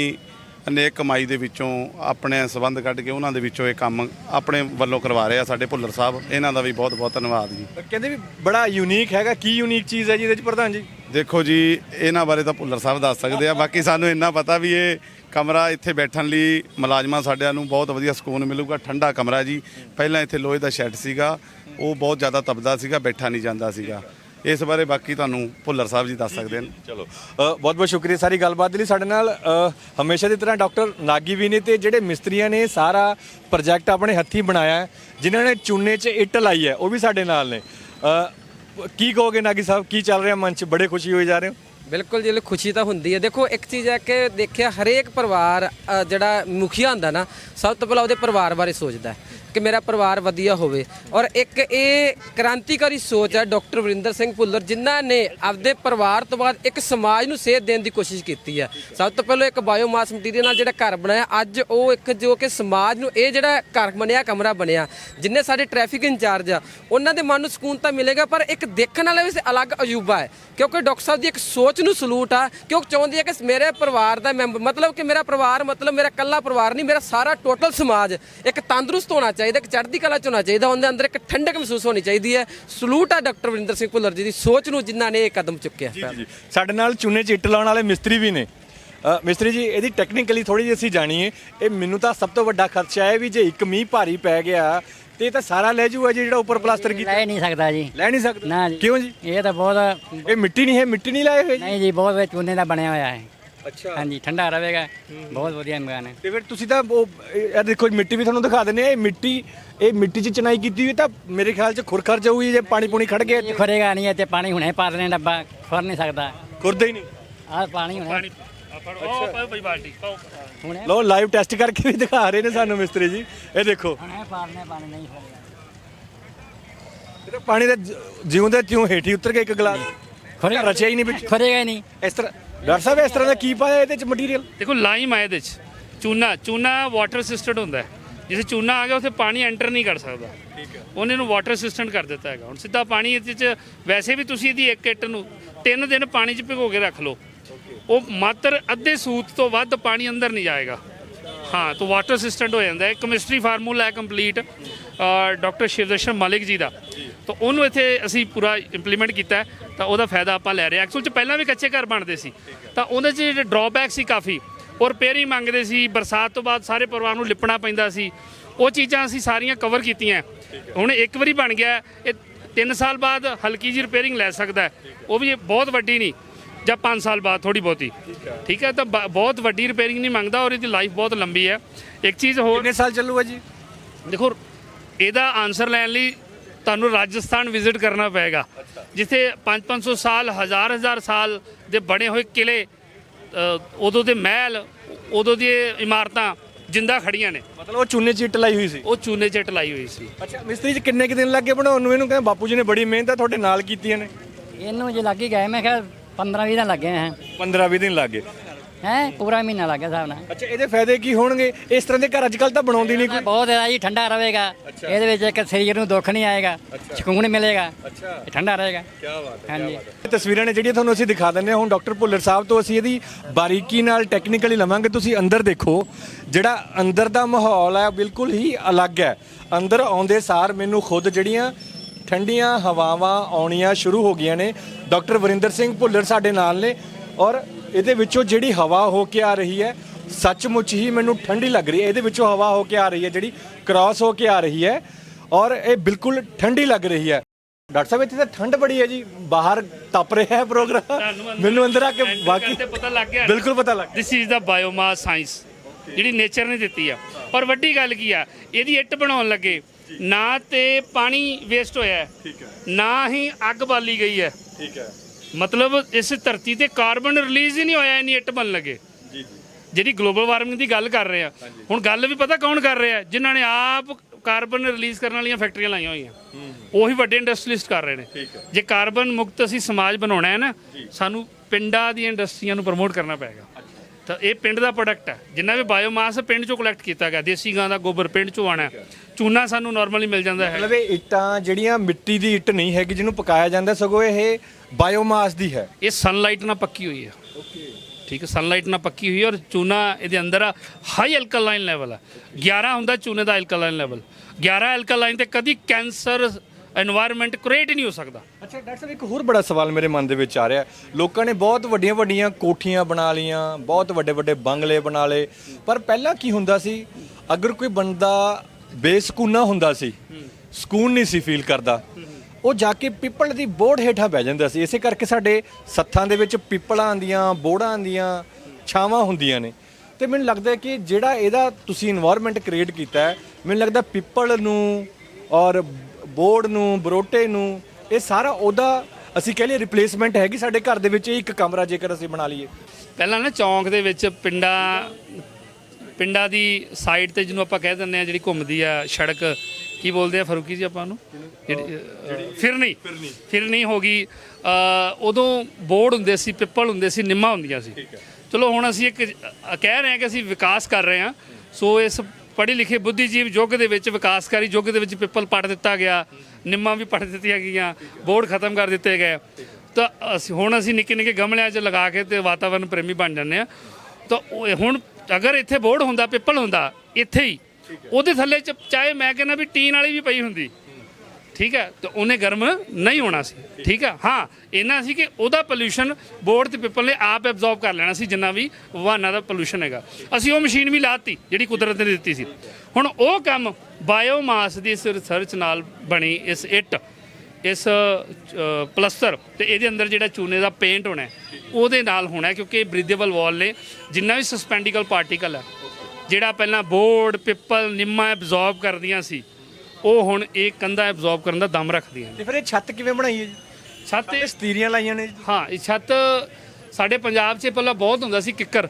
ਅਨੇਕ ਕਮਾਈ ਦੇ ਵਿੱਚੋਂ ਆਪਣੇ ਸਬੰਧ ਕੱਢ ਕੇ ਉਹਨਾਂ ਦੇ ਵਿੱਚੋਂ ਇਹ ਕੰਮ ਆਪਣੇ ਵੱਲੋਂ ਕਰਵਾ ਰਹੇ ਆ ਸਾਡੇ ਭੁੱਲਰ ਸਾਹਿਬ। ਇਹਨਾਂ ਦਾ ਵੀ ਬਹੁਤ ਬਹੁਤ ਧੰਨਵਾਦ ਜੀ। ਕਹਿੰਦੇ ਵੀ ਬੜਾ ਯੂਨੀਕ ਹੈਗਾ ਕੀ ਯੂਨੀਕ ਚੀਜ਼ ਹੈ ਜੀ ਇਹਦੇ ਵਿੱਚ ਪ੍ਰਧਾਨ ਜੀ? ਦੇਖੋ ਜੀ ਇਹਨਾਂ ਬਾਰੇ ਤਾਂ ਭੁੱਲਰ ਸਾਹਿਬ ਦੱਸ ਸਕਦੇ ਆ। ਬਾਕੀ ਸਾਨੂੰ ਇੰਨਾ ਪਤਾ ਵੀ ਇਹ ਕਮਰਾ ਇੱਥੇ ਬੈਠਣ ਲਈ ਮੁਲਾਜ਼ਮਾਂ ਸਾਡਿਆਂ ਨੂੰ ਬਹੁਤ ਵਧੀਆ ਸਕੂਨ ਮਿਲੂਗਾ ਠੰਡਾ ਕਮਰਾ ਜੀ। ਪਹਿਲਾਂ ਇੱਥੇ ਲੋਹੇ ਦਾ ਸ਼ੈੱਡ ਸੀਗਾ ਉਹ ਬਹੁਤ ਜ਼ਿਆਦਾ ਤਪਦਾ ਸੀਗਾ ਬੈਠਾ ਨਹੀਂ ਜਾਂਦਾ ਸੀਗਾ। ਇਸ ਬਾਰੇ ਬਾਕੀ ਤੁਹਾਨੂੰ ਭੁੱਲਰ ਸਾਹਿਬ ਜੀ ਦੱਸ ਸਕਦੇ ਨੇ ਚਲੋ। ਬਹੁਤ ਬਹੁਤ ਸ਼ੁਕਰੀਆ ਸਾਰੀ ਗੱਲਬਾਤ ਦੇ ਲਈ। ਸਾਡੇ ਨਾਲ ਅ, ਹਮੇਸ਼ਾ ਦੀ ਤਰ੍ਹਾਂ ਡਾਕਟਰ ਨਾਗੀ ਵੀ ਨੇ ਤੇ ਜਿਹੜੇ ਮਿਸਤਰੀਆਂ ਨੇ ਸਾਰਾ ਪ੍ਰੋਜੈਕਟ ਆਪਣੇ ਹੱਥੀਂ ਬਣਾਇਆ ਹੈ ਜਿਨ੍ਹਾਂ ਨੇ ਚੂਨੇ 'ਚ ਇੱਟ ਲਾਈ ਹੈ ਉਹ ਵੀ ਸਾਡੇ ਨਾਲ ਨੇ। ਅ, ਕੀ ਕਹੋਗੇ ਨਾਗੀ ਸਾਹਿਬ? ਕੀ ਚੱਲ ਰਿਹਾ ਮਨ 'ਚ ਬੜੇ ਖੁਸ਼ੀ ਹੋਏ ਜਾ ਰਹੇ ਹੋ? ਬਿਲਕੁਲ ਜੀ ਖੁਸ਼ੀ ਤਾਂ ਹੁੰਦੀ ਹੈ। ਦੇਖੋ ਇੱਕ ਚੀਜ਼ ਹੈ ਕਿ ਦੇਖਿਆ ਹਰੇਕ ਪਰਿਵਾਰ ਅ, ਜਿਹੜਾ ਮੁਖੀਆ ਹੁੰਦਾ ਨਾ ਸਭ ਤੋਂ ਪਹਿਲਾਂ ਉਹਦੇ ਪਰਿਵਾਰ ਬਾਰੇ ਸੋਚਦਾ ਹੈ। ਕਿ ਮੇਰਾ ਪਰਿਵਾਰ ਵਧੀਆ ਹੋਵੇ। ਔਰ ਇੱਕ ਇਹ ਕ੍ਰਾਂਤੀਕਾਰੀ ਸੋਚ ਹੈ ਡਾਕਟਰ ਵਰਿੰਦਰ ਸਿੰਘ ਭੁੱਲਰ, ਜਿਨ੍ਹਾਂ ਨੇ ਆਪਦੇ ਪਰਿਵਾਰ ਤੋਂ ਬਾਅਦ ਇੱਕ ਸਮਾਜ ਨੂੰ ਸੇਧ ਦੇਣ ਦੀ ਕੋਸ਼ਿਸ਼ ਕੀਤੀ ਹੈ। ਸਭ ਤੋਂ ਪਹਿਲਾਂ ਇੱਕ ਬਾਇਓਮਾਸ ਮਟੀਰੀਅਲ ਨਾਲ ਜਿਹੜਾ ਘਰ ਬਣਾਇਆ, ਅੱਜ ਉਹ ਇੱਕ ਜੋ ਕਿ ਸਮਾਜ ਨੂੰ ਇਹ ਜਿਹੜਾ ਘਰ ਬਣਿਆ, ਕਮਰਾ ਬਣਿਆ, ਜਿੰਨੇ ਸਾਡੇ ਟ੍ਰੈਫਿਕ ਇੰਚਾਰਜ ਆ, ਉਹਨਾਂ ਦੇ ਮਨ ਨੂੰ ਸਕੂਨ ਤਾਂ ਮਿਲੇਗਾ, ਪਰ ਇੱਕ ਦੇਖਣ ਵਾਲਾ ਵੀ ਅਲੱਗ ਅਜੂਬਾ ਹੈ। ਕਿਉਂਕਿ ਡਾਕਟਰ ਸਾਹਿਬ ਦੀ ਇੱਕ ਸੋਚ ਨੂੰ ਸਲੂਟ ਆ ਕਿ ਉਹ ਚਾਹੁੰਦੀ ਹੈ ਕਿ ਮੇਰੇ ਪਰਿਵਾਰ ਦਾ ਮੈਂਬਰ ਮਤਲਬ ਕਿ ਮੇਰਾ ਪਰਿਵਾਰ, ਮਤਲਬ ਮੇਰਾ ਇਕੱਲਾ ਪਰਿਵਾਰ ਨਹੀਂ, ਮੇਰਾ ਸਾਰਾ ਟੋਟਲ ਸਮਾਜ ਇੱਕ ਤੰਦਰੁਸਤ ਹੋਣਾ ਚਾਹੀਦਾ ਇੱਕ ਚੜ੍ਹਦੀ ਕਲਾ ਚ ਹੋਣਾ ਚਾਹੀਦਾ ਉਹਦੇ ਅੰਦਰ ਇੱਕ ਠੰਡਕ ਮਹਿਸੂਸ ਹੋਣੀ ਚਾਹੀਦੀ ਹੈ। ਸਲੂਟ ਆ ਡਾਕਟਰ ਵਰਿੰਦਰ ਸਿੰਘ ਭੁੱਲਰ ਜੀ ਦੀ ਸੋਚ ਨੂੰ ਜਿਨ੍ਹਾਂ ਨੇ ਇਹ ਕਦਮ ਚੁੱਕਿਆ। ਜੀ ਜੀ ਸਾਡੇ ਨਾਲ ਚੂਨੇ 'ਚ ਇੱਟ ਲਾਉਣ ਵਾਲੇ ਮਿਸਤਰੀ ਵੀ ਨੇ। ਮਿਸਤਰੀ ਜੀ ਇਹਦੀ ਟੈਕਨੀਕਲੀ ਥੋੜੀ ਜਿਹੀ ਅਸੀਂ ਜਾਣੀਏ। ਇਹ ਮੈਨੂੰ ਤਾਂ ਸਭ ਤੋਂ ਵੱਡਾ ਖਰਚਾ ਹੈ ਵੀ ਜੇ ਇੱਕ ਮੀਂਹ ਭਾਰੀ ਪੈ ਗਿਆ ਤੇ ਇਹ ਤਾਂ ਸਾਰਾ ਲੈ ਜੂਗਾ ਜੀ ਜਿਹੜਾ ਉੱਪਰ ਪਲਾਸਟਰ ਕੀਤਾ। ਲੈ ਨਹੀਂ ਸਕਦਾ ਜੀ। ਲੈ ਨਹੀਂ ਸਕਦਾ। ਨਾ ਜੀ। ਕਿਉਂ ਜੀ? ਇਹ ਤਾਂ ਬਹੁਤ ਇਹ ਮਿੱਟੀ ਨਹੀਂ ਹੈ ਮਿੱਟੀ ਨਹੀਂ ਲਾਏ ਹੋਏ ਜੀ? ਨਹੀਂ ਜੀ ਬਹੁਤ ਚੂਨੇ ਦਾ ਬਣਿਆ ਹੋਇਆ ਹੈ। ਅੱਛਾ। ਹਾਂਜੀ ਠੰਡਾ ਰਹੇਗਾ। ਬਹੁਤ ਵਧੀਆ ਮਕਾਨ ਹੈ। ਤੇ ਫਿਰ ਤੁਸੀਂ ਤਾਂ ਉਹ ਇਹ ਦੇਖੋ ਮਿੱਟੀ ਵੀ ਤੁਹਾਨੂੰ ਦਿਖਾ ਦਿੰਦੇ ਆ ਇਹ ਮਿੱਟੀ ਇਹ ਮਿੱਟੀ 'ਚ ਚਨਾਈ ਕੀਤੀ ਹੋਈ ਤਾਂ ਮੇਰੇ ਖਿਆਲ 'ਚ ਖੁਰਖਰ ਜਾਊਗੀ ਜੇ ਪਾਣੀ ਪੂਣੀ ਖੜ ਗਿਆ ਇਹ ਖੁਰੇਗਾ ਨਹੀਂ ਇੱਥੇ ਪਾਣੀ ਹੁਣੇ ਪਾ ਦੇਣੇ ਡੱਬਾ ਖੁਰ ਨਹੀਂ ਸਕਦਾ। ਖੁਰਦਾ ਹੀ ਨਹੀਂ। ਆਹ ਪਾਣੀ ਹੁਣੇ। ਪਾਣੀ ਆ ਫੜੋ। ਉਹ ਪਾਓ ਭਾਈ ਬਾਲਟੀ ਪਾਓ। ਹੁਣੇ। ਲੋ ਲਾਈਵ ਟੈਸਟ ਕਰਕੇ ਵੀ ਦਿਖਾ ਰਹੇ ਨੇ ਸਾਨੂੰ ਮਿਸਤਰੀ ਜੀ। ਇਹ ਦੇਖੋ। ਹੁਣੇ ਪਾ ਦੇਣੇ ਪਾਣੀ ਨਹੀਂ ਖੁਰੇਗਾ। ਇਹ ਤਾਂ ਪਾਣੀ ਦਾ ਜਿਉਂ ਦਾ ਤਿਉਂ ਹੇਠੀ ਉਤਰ ਗਿਆ ਇੱਕ ਗਲਾਸ। ਖੁਰੇਗਾ ਰਚਿਆ ਹੀ ਨਹੀਂ ਵਿੱਚ। ਖੁਰੇਗਾ ਹੀ ਨਹੀਂ। ਇਸ ਤਰ੍ਹਾਂ ਡਾਕਟਰ ਸਾਹਿਬ ਇਸ ਤਰ੍ਹਾਂ ਦਾ ਕੀ ਪਾਇਆ ਇਹਦੇ 'ਚ ਮਟੀਰੀਅਲ ਦੇਖੋ ਲਾਈਮ ਆ ਇਹਦੇ ਚ। ਚੂਨਾ ਚੂਨਾ ਵਾਟਰ ਅਸਿਸਟਡ ਹੁੰਦਾ ਹੈ। ਜਿੱਥੇ ਚੂਨਾ ਆ ਗਿਆ ਉੱਥੇ ਪਾਣੀ ਐਂਟਰ ਨਹੀਂ ਕਰ ਸਕਦਾ। ਠੀਕ ਹੈ। ਉਹਨੇ ਨੂੰ ਵਾਟਰ ਅਸਿਸਟੈਂਟ ਕਰ ਦਿੱਤਾ ਹੈਗਾ। ਹੁਣ ਸਿੱਧਾ ਪਾਣੀ ਇਹਦੇ ਚ ਵੈਸੇ ਵੀ ਤੁਸੀਂ ਇਹਦੀ ਇੱਕ ਇੱਟ ਨੂੰ ਤਿੰਨ ਦਿਨ ਪਾਣੀ 'ਚ ਭਿਗੋ ਕੇ ਰੱਖ ਲਓ। ਉਹ ਮਾਤਰ ਅੱਧੇ ਸੂਤ ਤੋਂ ਵੱਧ ਪਾਣੀ ਅੰਦਰ ਨਹੀਂ ਜਾਏਗਾ। ਹਾਂ ਤਾਂ ਵਾਟਰ ਅਸਿਸਟੈਂਟ ਹੋ ਜਾਂਦਾ ਹੈ। ਕੈਮਿਸਟਰੀ ਫਾਰਮੂਲਾ ਹੈ ਕੰਪਲੀਟ ਡਾਕਟਰ ਸ਼ਿਵਦਰਸ਼ਨ ਮਲਿਕ ਜੀ ਦਾ। ਤਾਂ ਉਹਨੂੰ ਇੱਥੇ ਅਸੀਂ ਪੂਰਾ ਇੰਪਲੀਮੈਂਟ ਕੀਤਾ ਤਾਂ ਉਹਦਾ ਫਾਇਦਾ ਆਪਾਂ ਲੈ ਰਹੇ ਹਾਂ। ਐਕਚੁਅਲ ਚ ਪਹਿਲਾਂ ਵੀ ਕੱਚੇ ਘਰ ਬਣਦੇ ਸੀ। ਤਾਂ ਉਹਦੇ ਚ ਜਿਹੜੇ ਡਰਾਬੈਕ ਸੀ ਕਾਫੀ। ਔਰ ਰਿਪੇਅਰਿੰਗ ਮੰਗਦੇ ਸੀ ਬਰਸਾਤ ਤੋਂ ਬਾਅਦ ਸਾਰੇ ਪਰਿਵਾਰ ਨੂੰ ਲਿਪਣਾ ਪੈਂਦਾ ਸੀ। ਉਹ ਚੀਜ਼ਾਂ ਅਸੀਂ ਸਾਰੀਆਂ ਕਵਰ ਕੀਤੀਆਂ ਹੁਣ ਇੱਕ ਵਾਰੀ ਬਣ ਗਿਆ ਇਹ 3 ਸਾਲ ਬਾਅਦ ਹਲਕੀ ਜੀ ਰਿਪੇਅਰਿੰਗ ਲੈ ਸਕਦਾ। ਉਹ ਵੀ ਬਹੁਤ ਵੱਡੀ ਨਹੀਂ ਜਾਂ 5 ਸਾਲ ਬਾਅਦ ਥੋੜੀ ਬਹੁਤੀ। ਠੀਕ ਹੈ ਤਾਂ ਬਹੁਤ ਵੱਡੀ ਰਿਪੇਅਰਿੰਗ ਨਹੀਂ ਮੰਗਦਾ ਔਰ ਇਹਦੀ ਲਾਈਫ ਬਹੁਤ ਲੰਬੀ ਹੈ। ਇੱਕ ਚੀਜ਼ ਹੋਰ ਕਿੰਨੇ ਸਾਲ ਚੱਲੂਗਾ ਜੀ? ਦੇਖੋ ਇਹਦਾ ਆਨਸਰ ਲੈਣ ਲਈ ਤੁਹਾਨੂੰ ਰਾਜਸਥਾਨ ਵਿਜ਼ਿਟ ਕਰਨਾ ਪਏਗਾ ਜਿੱਥੇ 5-500 ਸਾਲ ਹਜ਼ਾਰ ਹਜ਼ਾਰ ਸਾਲ ਦੇ ਬਣੇ ਹੋਏ ਕਿਲੇ ਉਦੋਂ ਦੇ ਮਹਿਲ ਉਦੋਂ ਦੀਆਂ ਇਮਾਰਤਾਂ ਜਿੰਦਾ ਖੜੀਆਂ ਨੇ। ਮਤਲਬ ਉਹ ਚੂਨੇ 'ਚ ਇੱਟ ਲਾਈ ਹੋਈ ਸੀ? ਉਹ ਚੂਨੇ 'ਚ ਟਲਾਈ ਹੋਈ ਸੀ। ਅੱਛਾ ਮਿਸਤਰੀ ਜੀ ਕਿੰਨੇ ਕੁ ਦਿਨ ਲੱਗੇ ਬਣਾਉਣ ਨੂੰ? ਇਹਨੂੰ ਕਹਿੰਦੇ ਬਾਪੂ ਜੀ ਨੇ ਬੜੀ ਮਿਹਨਤ ਆ ਤੁਹਾਡੇ ਨਾਲ ਕੀਤੀਆਂ ਨੇ। ਇਹਨੂੰ ਜੇ ਲੱਗ ਹੀ ਗਏ ਮੈਂ ਕਿਹਾ 15 20 ਦਿਨ ਲੱਗੇ ਹੈ 15 20 ਦਿਨ ਲੱਗੇ ਹੈ? ਪੂਰਾ ਮਹੀਨਾ ਲੱਗ ਗਿਆ ਹਿਸਾਬ ਨਾਲ। ਅੱਛਾ ਇਹਦੇ ਫਾਇਦੇ ਕੀ ਹੋਣਗੇ? ਇਸ ਤਰ੍ਹਾਂ ਦੇ ਘਰ ਅੱਜ ਕੱਲ ਤਾਂ ਬਣਾਉਂਦੀ ਨਹੀਂ ਕੋਈ। ਬਹੁਤ ਹੈ ਜੀ ਠੰਡਾ ਰਹੇਗਾ। ਇਹਦੇ ਵਿੱਚ ਇੱਕ ਸਰੀਰ ਨੂੰ ਦੁੱਖ ਨਹੀਂ ਆਏਗਾ ਸਕੂਨ ਮਿਲੇਗਾ। ਇਹ ਠੰਡਾ ਰਹੇਗਾ। ਕੀ ਬਾਤ ਹਾਂਜੀ। ਇਹ ਤਸਵੀਰਾਂ ਨੇ ਜਿਹੜੀਆਂ ਤੁਹਾਨੂੰ ਅਸੀਂ ਦਿਖਾ ਦਿੰਦੇ ਹਾਂ ਹੁਣ ਡਾਕਟਰ ਭੁੱਲਰ ਸਾਹਿਬ ਤੋਂ ਅਸੀਂ ਇਹਦੀ ਬਾਰੀਕੀ ਨਾਲ ਟੈਕਨੀਕਲੀ ਲਵਾਂਗੇ। ਤੁਸੀਂ ਅੰਦਰ ਦੇਖੋ ਜਿਹੜਾ ਅੰਦਰ ਦਾ ਮਾਹੌਲ ਹੈ ਬਿਲਕੁਲ ਹੀ ਅਲੱਗ ਹੈ। ਅੰਦਰ ਆਉਂਦੇ ਸਾਰ ਮੈਨੂੰ ਖੁਦ ਜਿਹੜੀਆਂ ਠੰਡੀਆਂ ਹਵਾਵਾਂ ਆਉਣੀਆਂ ਸ਼ੁਰੂ ਹੋ ਗਈਆਂ ਨੇ। ਡਾਕਟਰ ਵਰਿੰਦਰ ਸਿੰਘ ਭੁੱਲਰ ਸਾਡੇ ਨਾਲ ਨੇ ਔਰ ਇਹਦੇ ਵਿੱਚੋਂ ਜਿਹੜੀ ਹਵਾ ਹੋ ਕੇ ਆ ਰਹੀ ਹੈ ਸੱਚਮੁੱਚ ਹੀ ਮੈਨੂੰ ਠੰਡੀ ਲੱਗ ਰਹੀ ਹੈ। ਇਹਦੇ ਵਿੱਚੋਂ ਹਵਾ ਹੋ ਕੇ ਆ ਰਹੀ ਹੈ ਜਿਹੜੀ ਕ੍ਰਾਸ ਹੋ ਕੇ ਆ ਰਹੀ ਹੈ ਔਰ ਇਹ ਬਿਲਕੁਲ ਠੰਡੀ ਲੱਗ ਰਹੀ ਹੈ। ਡਾਕਟਰ ਸਾਹਿਬ ਇੱਥੇ ਤਾਂ ਠੰਡ ਬੜੀ ਹੈ ਜੀ। ਬਾਹਰ ਤਪ ਰਿਹਾ ਹੈ ਪ੍ਰੋਗਰਾਮ। ਮੈਨੂੰ ਅੰਦਰ ਆ ਕੇ ਤੇ ਪਤਾ ਲੱਗ ਗਿਆ। ਬਿਲਕੁਲ ਪਤਾ ਲੱਗ this is the biomass science ਜਿਹੜੀ ਨੇਚਰ ਨੇ ਦਿੱਤੀ ਆ। ਪਰ ਵੱਡੀ ਗੱਲ ਕੀ ਆ? ਇਹਦੀ ਇੱਟ ਬਣਾਉਣ ਲੱਗੇ। ਨਾ ਤੇ ਪਾਣੀ ਵੇਸਟ ਹੋਇਆ ਹੈ, ਨਾ ਹੀ ਅੱਗ ਬਾਲੀ ਗਈ ਹੈ। ਠੀਕ ਹੈ। ਮਤਲਬ ਇਸ ਧਰਤੀ ਤੇ ਕਾਰਬਨ ਰਿਲੀਜ਼ ਹੀ ਨਹੀਂ ਹੋਇਆ ਇੰਨੀ ਇੱਟ ਬਣ ਲੱਗੇ। ਜਿਹੜੀ ਗਲੋਬਲ ਵਾਰਮਿੰਗ ਦੀ ਗੱਲ ਕਰ ਰਹੇ ਆ। ਹੁਣ ਗੱਲ ਵੀ ਪਤਾ ਕੌਣ ਕਰ ਰਿਹਾ? ਜਿਨ੍ਹਾਂ ਨੇ ਆਪ ਕਾਰਬਨ ਰਿਲੀਜ਼ ਕਰਨ ਵਾਲੀਆਂ ਫੈਕਟਰੀਆਂ ਲਾਈਆਂ ਹੋਈਆਂ। ਉਹੀ ਵੱਡੇ ਇੰਡਸਟਰੀਲਿਸਟ ਕਰ ਰਹੇ ਨੇ। ਜੇ ਕਾਰਬਨ ਮੁਕਤ ਅਸੀਂ ਸਮਾਜ ਬਣਾਉਣਾ ਹੈ ਨਾ ਸਾਨੂੰ ਪਿੰਡਾਂ ਦੀਆਂ ਇੰਡਸਟਰੀਆਂ ਨੂੰ ਪ੍ਰਮੋਟ ਕਰਨਾ ਪਏਗਾ। ਤਾਂ ਇਹ ਪਿੰਡ ਦਾ ਪ੍ਰੋਡਕਟ ਹੈ। ਜਿੰਨਾ ਵੀ ਬਾਇਓਮਾਸ ਪਿੰਡ ਚੋਂ ਕਲੈਕਟ ਕੀਤਾ ਗਿਆ। ਦੇਸੀ ਗਾਂ ਦਾ ਗੋਬਰ ਪਿੰਡ ਚੋਂ ਆਣਾ ਚੂਨਾ ਸਾਨੂੰ ਨਾਰਮਲੀ ਮਿਲ ਜਾਂਦਾ ਹੈ। ਮਤਲਬ ਇਹ ਇੱਟਾਂ ਜਿਹੜੀਆਂ ਮਿੱਟੀ ਦੀ ਇੱਟ ਨਹੀਂ ਹੈਗੀ ਜਿਹਨੂੰ ਪਕਾਇਆ ਜਾਂਦਾ ਸਗੋਂ ਇਹ ਬਾਇਓਮਾਸ ਦੀ ਹੈ। ਇਹ ਸਨਲਾਈਟ ਨਾਲ ਪੱਕੀ ਹੋਈ ਹੈ। ਓਕੇ ਠੀਕ ਹੈ ਸਨਲਾਈਟ ਨਾਲ ਪੱਕੀ ਹੋਈ ਹੈ ਔਰ ਚੂਨਾ ਇਹਦੇ ਅੰਦਰ ਆ ਹਾਈ ਐਲਕਲਾਈਨ ਲੈਵਲ ਆ। 11 ਹੁੰਦਾ ਚੂਨੇ ਦਾ ਐਲਕਲਾਈਨ ਲੈਵਲ 11 ਐਲਕਲਾਈਨ ਤੇ ਕਦੀ ਕੈਂਸਰ এনवायरमेंट ਕ੍ਰੀਏਟ ਨਹੀਂ ਹੋ ਸਕਦਾ। ਅੱਛਾ ਡਾਕਟਰ ਸਾਹਿਬ ਇੱਕ ਹੋਰ ਬੜਾ ਸਵਾਲ ਮੇਰੇ ਮਨ ਦੇ ਵਿੱਚ ਆ ਰਿਹਾ। ਲੋਕਾਂ ਨੇ ਬਹੁਤ ਵੱਡੀਆਂ ਵੱਡੀਆਂ ਕੋਠੀਆਂ ਬਣਾ ਲੀਆਂ ਬਹੁਤ ਵੱਡੇ ਵੱਡੇ ਬੰਗਲੇ ਬਣਾ ਲਏ। ਪਰ ਪਹਿਲਾਂ ਕੀ ਹੁੰਦਾ ਸੀ? ਅਗਰ ਕੋਈ ਬੰਦਾ ਬੇਸਕੂਨਾ ਹੁੰਦਾ ਸੀ ਸਕੂਨ ਨਹੀਂ ਸੀ ਫੀਲ ਕਰਦਾ। ਉਹ ਜਾ ਕੇ ਪਿੱਪਲ ਦੀ ਬੋੜ ਹੇਠਾਂ ਬਹਿ ਜਾਂਦਾ ਸੀ। ਇਸੇ ਕਰਕੇ ਸਾਡੇ ਸੱਥਾਂ ਦੇ ਵਿੱਚ ਪਿੱਪਲਾਂ ਦੀਆਂ ਬੋੜਾਂ ਦੀਆਂ ਛਾਵਾਂ ਹੁੰਦੀਆਂ ਨੇ। ਤੇ ਮੈਨੂੰ ਲੱਗਦਾ ਕਿ ਜਿਹੜਾ ਇਹਦਾ ਤੁਸੀਂ এনवायरमेंट ਕ੍ਰੀਏਟ ਕੀਤਾ ਮੈਨੂੰ ਲੱਗਦਾ ਪਿੱਪਲ ਨੂੰ ਔਰ ਬੋੜ ਨੂੰ, ਬਰੋਟੇ ਨੂੰ, ਇਹ ਸਾਰਾ ਉਹਦਾ ਅਸੀਂ ਕਹ ਲਈਏ ਰਿਪਲੇਸਮੈਂਟ ਹੈਗੀ ਸਾਡੇ ਘਰ ਦੇ ਵਿੱਚ, ਇਹ ਇੱਕ ਕਮਰਾ ਜੇਕਰ ਅਸੀਂ ਬਣਾ ਲਈਏ। ਪਹਿਲਾਂ ਨਾ ਚੌਂਕ ਦੇ ਵਿੱਚ ਪਿੰਡਾਂ ਪਿੰਡਾਂ ਦੀ ਸਾਈਡ ਤੇ ਜਿਹਨੂੰ ਆਪਾਂ ਕਹਿ ਦਿੰਦੇ ਆ ਜਿਹੜੀ ਘੁੰਮਦੀ ਆ ਸੜਕ ਕੀ ਬੋਲਦੇ ਆ ਫਰੂਕੀ ਜੀ ਆਪਾਂ ਨੂੰ? ਜਿਹੜੀ ਅਹ, ਫਿਰਨੀ ਫਿਰਨੀ ਹੋ ਗਈ। ਉਦੋਂ ਬੋਰਡ ਹੁੰਦੇ ਸੀ ਪਿੱਪਲ ਹੁੰਦੇ ਸੀ ਨਿੰਮਾਂ ਹੁੰਦੀਆਂ ਸੀ। ਚਲੋ ਹੁਣ ਅਸੀਂ ਇੱਕ ਕਹਿ ਰਹੇ ਹਾਂ ਕਿ ਅਸੀਂ ਵਿਕਾਸ ਕਰ ਰਹੇ ਹਾਂ। ਸੋ ਇਸ ਪੜ੍ਹੇ ਲਿਖੇ ਬੁੱਧੀਜੀਵ ਯੁੱਗ ਦੇ ਵਿੱਚ ਵਿਕਾਸਕਾਰੀ ਯੁੱਗ ਦੇ ਵਿੱਚ ਪਿੱਪਲ ਪੜ ਦਿੱਤਾ ਗਿਆ ਨਿੰਮਾਂ ਵੀ ਪੜ ਦਿੱਤੀਆਂ ਗਈਆਂ ਬੋਰਡ ਖਤਮ ਕਰ ਦਿੱਤੇ ਗਏ। ਤਾਂ ਅਸੀਂ ਹੁਣ ਅਸੀਂ ਨਿੱਕੇ ਨਿੱਕੇ ਗਮਲਿਆਂ 'ਚ ਲਗਾ ਕੇ ਤੇ ਵਾਤਾਵਰਣ ਪ੍ਰੇਮੀ ਬਣ ਜਾਂਦੇ ਆ ਤਾਂ ਹੁਣ ਅਗਰ ਇੱਥੇ ਬੋਰਡ ਹੁੰਦਾ ਪਿੱਪਲ ਹੁੰਦਾ ਇੱਥੇ ਹੀ ਉਹਦੇ ਥੱਲੇ ਚ ਚਾਹੇ ਮੈਂ ਕਹਿੰਦਾ ਵੀ ਟੀਨ ਵਾਲੀ ਵੀ ਪਈ ਹੁੰਦੀ। ਠੀਕ ਹੈ ਤੇ ਉਹਨੇ ਗਰਮ ਨਹੀਂ ਹੋਣਾ ਸੀ। ਠੀਕ ਹੈ ਹਾਂ ਇਹਨਾਂ ਸੀ ਕਿ ਉਹਦਾ ਪੋਲੂਸ਼ਨ ਬੋਰਡ ਤੇ ਪਿੱਪਲ ਨੇ ਆਪ ਐਬਜ਼ੌਰਬ ਕਰ ਲੈਣਾ ਸੀ ਜਿੰਨਾ ਵੀ ਵਾਹਨਾਂ ਦਾ ਪੋਲੂਸ਼ਨ ਹੈਗਾ। ਅਸੀਂ ਉਹ ਮਸ਼ੀਨ ਵੀ ਲਾਤੀ ਜਿਹੜੀ ਕੁਦਰਤ ਨੇ ਦਿੱਤੀ ਸੀ। ਹੁਣ ਉਹ ਕੰਮ ਬਾਇਓਮਾਸ ਦੀ ਇਸ ਰਿਸਰਚ ਨਾਲ ਬਣੀ ਇਸ ਇੱਟ ਇਸ ਅ, ਪਲਸਤਰ ਤੇ ਇਹਦੇ ਅੰਦਰ ਜਿਹੜਾ ਚੂਨੇ ਦਾ ਪੇਂਟ ਹੋਣਾ ਉਹਦੇ ਨਾਲ ਹੋਣਾ ਕਿਉਂਕਿ ਬ੍ਰੀਥੇਬਲ ਵਾਲ ਨੇ। ਜਿੰਨਾ ਵੀ ਸਸਪੈਂਡੀਕਲ ਪਾਰਟੀਕਲ ਹੈ ਜਿਹੜਾ ਪਹਿਲਾਂ ਬੋਰਡ ਪਿੱਪਲ ਨਿੰਮਾ ਐਬਜ਼ੌਰਬ ਕਰਦੀਆਂ ਸੀ ਉਹ ਹੁਣ ਇਹ ਕੰਧਾ ਐਬਜ਼ੌਰਬ ਕਰਨ ਦਾ ਦਮ ਰੱਖਦੀਆਂ ਨੇ। ਤੇ ਫਿਰ ਇਹ ਛੱਤ ਕਿਵੇਂ ਬਣਾਈ ਹੈ ਜੀ? ਛੱਤ ਇਹ ਸਤੀਰੀਆਂ ਲਾਈਆਂ ਨੇ ਜੀ। ਹਾਂ ਇਹ ਛੱਤ ਸਾਡੇ ਪੰਜਾਬ 'ਚ ਪਹਿਲਾਂ ਬਹੁਤ ਹੁੰਦਾ ਸੀ ਕਿੱਕਰ।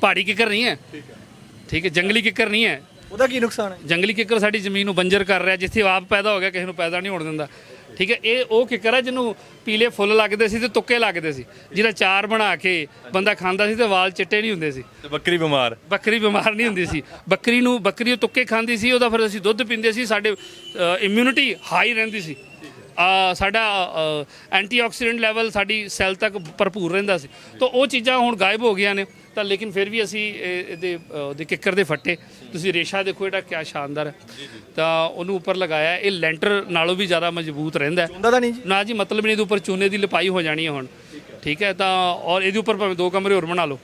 ਪਹਾੜੀ ਕਿੱਕਰ ਨਹੀਂ ਹੈ। ਠੀਕ ਹੈ ਜੰਗਲੀ ਕਿੱਕਰ ਨਹੀਂ ਹੈ। ਉਹਦਾ ਕੀ ਨੁਕਸਾਨ ਹੈ? ਜੰਗਲੀ ਕਿੱਕਰ ਸਾਡੀ ਜ਼ਮੀਨ ਨੂੰ ਬੰਜਰ ਕਰ ਰਿਹਾ ਜਿੱਥੇ ਆਪ ਪੈਦਾ ਹੋ ਗਿਆ ਕਿਸੇ ਨੂੰ ਪੈਦਾ ਨਹੀਂ ਹੋਣ ਦਿੰਦਾ। ਠੀਕ ਹੈ ਇਹ ਉਹ ਕਿੱਕਰ ਹੈ ਜਿਹਨੂੰ ਪੀਲੇ ਫੁੱਲ ਲੱਗਦੇ ਸੀ ਤੇ ਤੁੱਕੇ ਲੱਗਦੇ ਸੀ। ਜਿਹਦਾ ਚਾਰ ਬਣਾ ਕੇ ਬੰਦਾ ਖਾਂਦਾ ਸੀ ਤੇ ਵਾਲ ਚਿੱਟੇ ਨਹੀਂ ਹੁੰਦੇ ਸੀ। ਤੇ ਬੱਕਰੀ ਬਿਮਾਰ। ਬੱਕਰੀ ਬਿਮਾਰ ਨਹੀਂ ਹੁੰਦੀ ਸੀ। ਬੱਕਰੀ ਨੂੰ ਬੱਕਰੀ ਉਹ ਤੁੱਕੇ ਖਾਂਦੀ ਸੀ ਉਹਦਾ ਫਿਰ ਅਸੀਂ ਦੁੱਧ ਪੀਂਦੇ ਸੀ ਸਾਡੇ ਇਮਿਊਨਿਟੀ ਹਾਈ ਰਹਿੰਦੀ ਸੀ। ਆ ਸਾਡਾ ਐਂਟੀਆਕਸੀਡੈਂਟ ਲੈਵਲ ਸਾਡੀ ਸੈੱਲ ਤੱਕ ਭਰਪੂਰ ਰਹਿੰਦਾ ਸੀ। ਤਾਂ ਉਹ ਚੀਜ਼ਾਂ ਹੁਣ ਗਾਇਬ ਹੋ ਗਈਆਂ ਨੇ। ਤਾਂ ਲੇਕਿਨ ਫਿਰ ਵੀ ਅਸੀਂ ਇਹ- ਇਹਦੇ ਉਹਦੇ ਕਿੱਕਰ ਦੇ ਫੱਟੇ। ਤੁਸੀਂ ਰੇਸ਼ਾ ਦੇਖੋ ਇਹਦਾ ਕਿਆ ਸ਼ਾਨਦਾਰ ਹੈ। ਤਾਂ ਉਹਨੂੰ ਉੱਪਰ ਲਗਾਇਆ ਇਹ ਲੈਂਟਰ ਨਾਲੋਂ ਵੀ ਜ਼ਿਆਦਾ ਮਜ਼ਬੂਤ ਰਹਿੰਦਾ ਹੈ। ਹੁੰਦਾ ਤਾਂ ਨਹੀਂ ਜੀ? ਨਾ ਜੀ ਮਤਲਬ ਨਹੀਂ ਇਹਦੇ ਉੱਪਰ ਚੂਨੇ ਦੀ ਲਿਪਾਈ ਹੋ ਜਾਣੀ ਹੈ ਹੁਣ। ਠੀਕ ਹੈ। ਤਾਂ ਔਰ ਇਹਦੇ ਉੱਪਰ ਭਾਵੇਂ ਦੋ ਕਮਰੇ ਹੋਰ ਬਣਾ ਲਓ।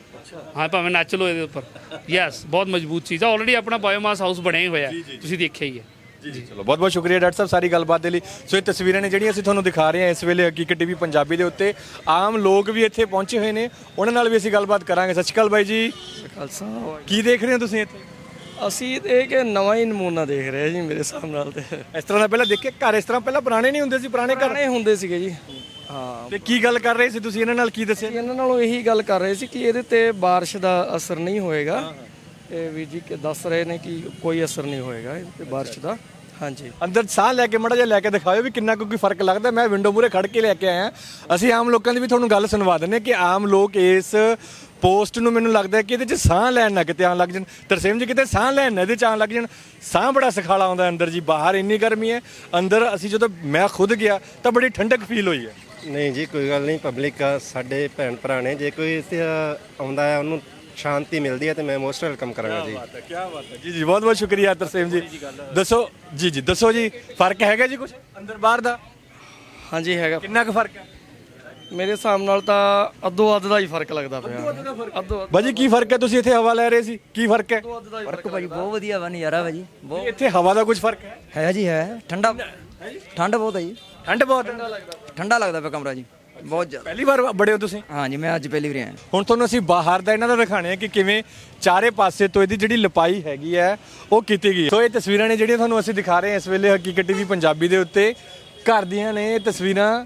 ਹਾਂ ਭਾਵੇਂ ਨੱਚ ਲਓ ਇਹਦੇ ਉੱਪਰ। ਯੈਸ ਬਹੁਤ ਮਜ਼ਬੂਤ ਚੀਜ਼ ਆ ਆਲਰੇਡੀ ਆਪਣਾ ਬਾਇਓਮਾਸ ਹਾਊਸ ਬਣੇ ਹੋਏ ਆ ਤੁਸੀਂ ਦੇਖਿਆ ਹੀ ਹੈ। ਜੀ ਚਲੋ ਬਹੁਤ ਬਹੁਤ ਸ਼ੁਕਰੀਆ ਡਾਕਟਰ ਸਾਹਿਬ ਸਾਰੀ ਗੱਲਬਾਤ ਦੇ ਲਈ। ਸੋ ਇਹ ਤਸਵੀਰਾਂ ਨੇ ਜਿਹੜੀਆਂ ਅਸੀਂ ਤੁਹਾਨੂੰ ਦਿਖਾ ਰਹੇ ਹਾਂ ਇਸ ਵੇਲੇ ਹਕੀਕਤ ਟੀਵੀ ਪੰਜਾਬੀ ਦੇ ਉੱਤੇ। ਆਮ ਲੋਕ ਵੀ ਇੱਥੇ ਪਹੁੰਚੇ ਹੋਏ ਨੇ। ਉਹਨਾਂ ਨਾਲ ਵੀ ਅਸੀਂ ਗੱਲਬਾਤ ਕਰਾਂਗੇ। ਸਤਿ ਸ਼੍ਰੀ ਅਕਾਲ ਬਾਈ ਜੀ। ਖਾਲਸਾ ਕੀ ਦੇਖ ਰਹੇ ਹੋ ਤੁਸੀਂ ਇੱਥੇ? ਅਸੀਂ ਇਹ ਕਿ ਨਵਾਂ ਹੀ ਨਮੂਨਾ ਦੇਖ ਰਹੇ ਜੀ ਮੇਰੇ ਹਿਸਾਬ ਨਾਲ ਤੇ। ਇਸ ਤਰ੍ਹਾਂ ਦਾ ਪਹਿਲਾਂ ਦੇਖੇ ਘਰ ਇਸ ਤਰ੍ਹਾਂ ਪਹਿਲਾਂ ਪੁਰਾਣੇ ਨਹੀਂ ਹੁੰਦੇ ਸੀ ਪੁਰਾਣੇ ਘਰ? ਪੁਰਾਣੇ ਹੁੰਦੇ ਸੀਗੇ ਜੀ। ਹਾਂ ਤੇ ਕੀ ਗੱਲ ਕਰ ਰਹੇ ਸੀ ਤੁਸੀਂ? ਇਹਨਾਂ ਨਾਲ ਕੀ ਦੱਸਿਆ? ਇਹਨਾਂ ਨਾਲੋਂ ਇਹੀ ਗੱਲ ਕਰ ਰਹੇ ਸੀ ਕਿ ਇਹਦੇ ਤੇ ਬਾਰਿਸ਼ ਦਾ ਅਸਰ ਨਹੀਂ ਹੋਏਗਾ। ਇਹ ਵੀ ਜੀ ਕਿ ਦੱਸ ਰਹੇ ਨੇ ਕਿ ਕੋਈ ਅਸਰ ਨਹੀਂ ਹੋਏਗਾ ਇਹਦੇ ਤੇ ਬਾਰਿਸ਼ ਦਾ। ਹਾਂਜੀ। ਅੰਦਰ ਸਾਹ ਲੈ ਕੇ ਮੜਾ ਜਿਹਾ ਲੈ ਕੇ ਦਿਖਾਓ ਵੀ ਕਿੰਨਾ ਕੋਈ ਫ਼ਰਕ ਲੱਗਦਾ। ਮੈਂ ਵਿੰਡੋ ਮੂਰੇ ਖੜ ਕੇ ਲੈ ਕੇ ਆਇਆ। ਅਸੀਂ ਆਮ ਲੋਕਾਂ ਦੀ ਵੀ ਤੁਹਾਨੂੰ ਗੱਲ ਸੁਣਵਾ ਦਿੰਨੇ ਕਿ ਆਮ ਲੋਕ ਇਸ ਪੋਸਟ ਨੂੰ ਮੈਨੂੰ ਲੱਗਦਾ ਕਿ ਇਹਦੇ 'ਚ ਸਾਹ ਲੈਣ ਨਾ ਕਿਤੇ ਆਣ ਲੱਗ ਜਾਣ। ਤਰਸੇਮ ਜੀ ਕਿਤੇ ਸਾਹ ਲੈਣ ਨਾ ਇਹਦੇ 'ਚ ਆਣ ਲੱਗ ਜਾਣ। ਸਾਹ ਬੜਾ ਸਖਾਲਾ ਆਉਂਦਾ ਅੰਦਰ ਜੀ ਬਾਹਰ ਇੰਨੀ ਗਰਮੀ ਹੈ ਅੰਦਰ ਅਸੀਂ ਜਦੋਂ ਮੈਂ ਖੁਦ ਗਿਆ ਤਾਂ ਬੜੀ ਠੰਡਕ ਫੀਲ ਹੋਈ ਹੈ। ਨਹੀਂ ਜੀ ਕੋਈ ਗੱਲ ਨਹੀਂ ਪਬਲਿਕ ਸਾਡੇ ਭੈਣ ਭਰਾ ਨੇ ਜੇ ਕੋਈ ਇੱਥੇ ਆਉਂਦਾ ਹੈ ਉਹਨੂੰ ਸ਼ਾਂਤੀ ਮਿਲਦੀ ਹੈ ਤੇ ਮੈਂ ਮੋਸਟ ਵੈਲਕਮ ਕਰਾਂਗਾ ਜੀ। ਕੀ ਬਾਤ ਹੈ ਜੀ ਜੀ ਬਹੁਤ ਬਹੁਤ ਸ਼ੁਕਰੀਆ ਤਰਸੇਮ ਜੀ। ਦੱਸੋ ਜੀ ਜੀ ਦੱਸੋ ਜੀ ਫ਼ਰਕ ਹੈਗਾ ਜੀ ਕੁਝ ਅੰਦਰ ਬਾਹਰ ਦਾ? ਹਾਂਜੀ ਹੈਗਾ। ਕਿੰਨਾ ਕੁ ਫ਼ਰਕ ਹੈ? ਮੇਰੇ ਹਿਸਾਬ ਨਾਲ ਤਾਂ ਅੱਧੋ ਅੱਧ ਦਾ ਹੀ ਫ਼ਰਕ ਲੱਗਦਾ ਪਿਆ। ਅੱਧੋ ਬਾਜੀ ਕੀ ਫ਼ਰਕ ਹੈ? ਤੁਸੀਂ ਇੱਥੇ ਹਵਾ ਲੈ ਰਹੇ ਸੀ। ਕੀ ਫ਼ਰਕ ਹੈ? ਫ਼ਰਕ ਭਾਜੀ ਬਹੁਤ ਵਧੀਆ ਵਾ ਨਜ਼ਾਰਾ ਵਾ ਜੀ ਬਹੁਤ। ਇੱਥੇ ਹਵਾ ਦਾ ਕੁਝ ਫ਼ਰਕ ਹੈ? ਹੈ ਜੀ ਹੈ। ਠੰਡਾ ਠੰਡ ਬਹੁਤ ਹੈ ਜੀ। ਠੰਡ ਬਹੁਤ ਹੈ। ਠੰਡਾ ਲੱਗਦਾ ਪਿਆ। ਕਮਰਾ ਜੀ ਬਹੁਤ ਜ਼ਿਆਦਾ। ਪਹਿਲੀ ਵਾਰ ਬੜੇ ਹੋ ਤੁਸੀਂ? ਹਾਂਜੀ ਮੈਂ ਅੱਜ ਪਹਿਲੀ ਵਾਰ ਆਇਆ। ਹੁਣ ਤੁਹਾਨੂੰ ਅਸੀਂ ਬਾਹਰ ਦਾ ਇਹਨਾਂ ਦਾ ਦਿਖਾਣੇ ਆ ਕਿ ਕਿਵੇਂ ਚਾਰੇ ਪਾਸੇ ਤੋਂ ਇਹਦੀ ਜਿਹੜੀ ਲਪਾਈ ਹੈਗੀ ਹੈ ਉਹ ਕੀਤੀ ਗਈ ਸੋ ਇਹ ਤਸਵੀਰਾਂ ਨੇ ਜਿਹੜੀਆਂ ਤੁਹਾਨੂੰ ਅਸੀਂ ਦਿਖਾ ਰਹੇ ਹਾਂ ਇਸ ਵੇਲੇ ਹਕੀਕਤ ਟੀਵੀ ਪੰਜਾਬੀ ਦੇ ਉੱਤੇ। ਘਰ ਦੀਆਂ ਨੇ ਇਹ ਤਸਵੀਰਾਂ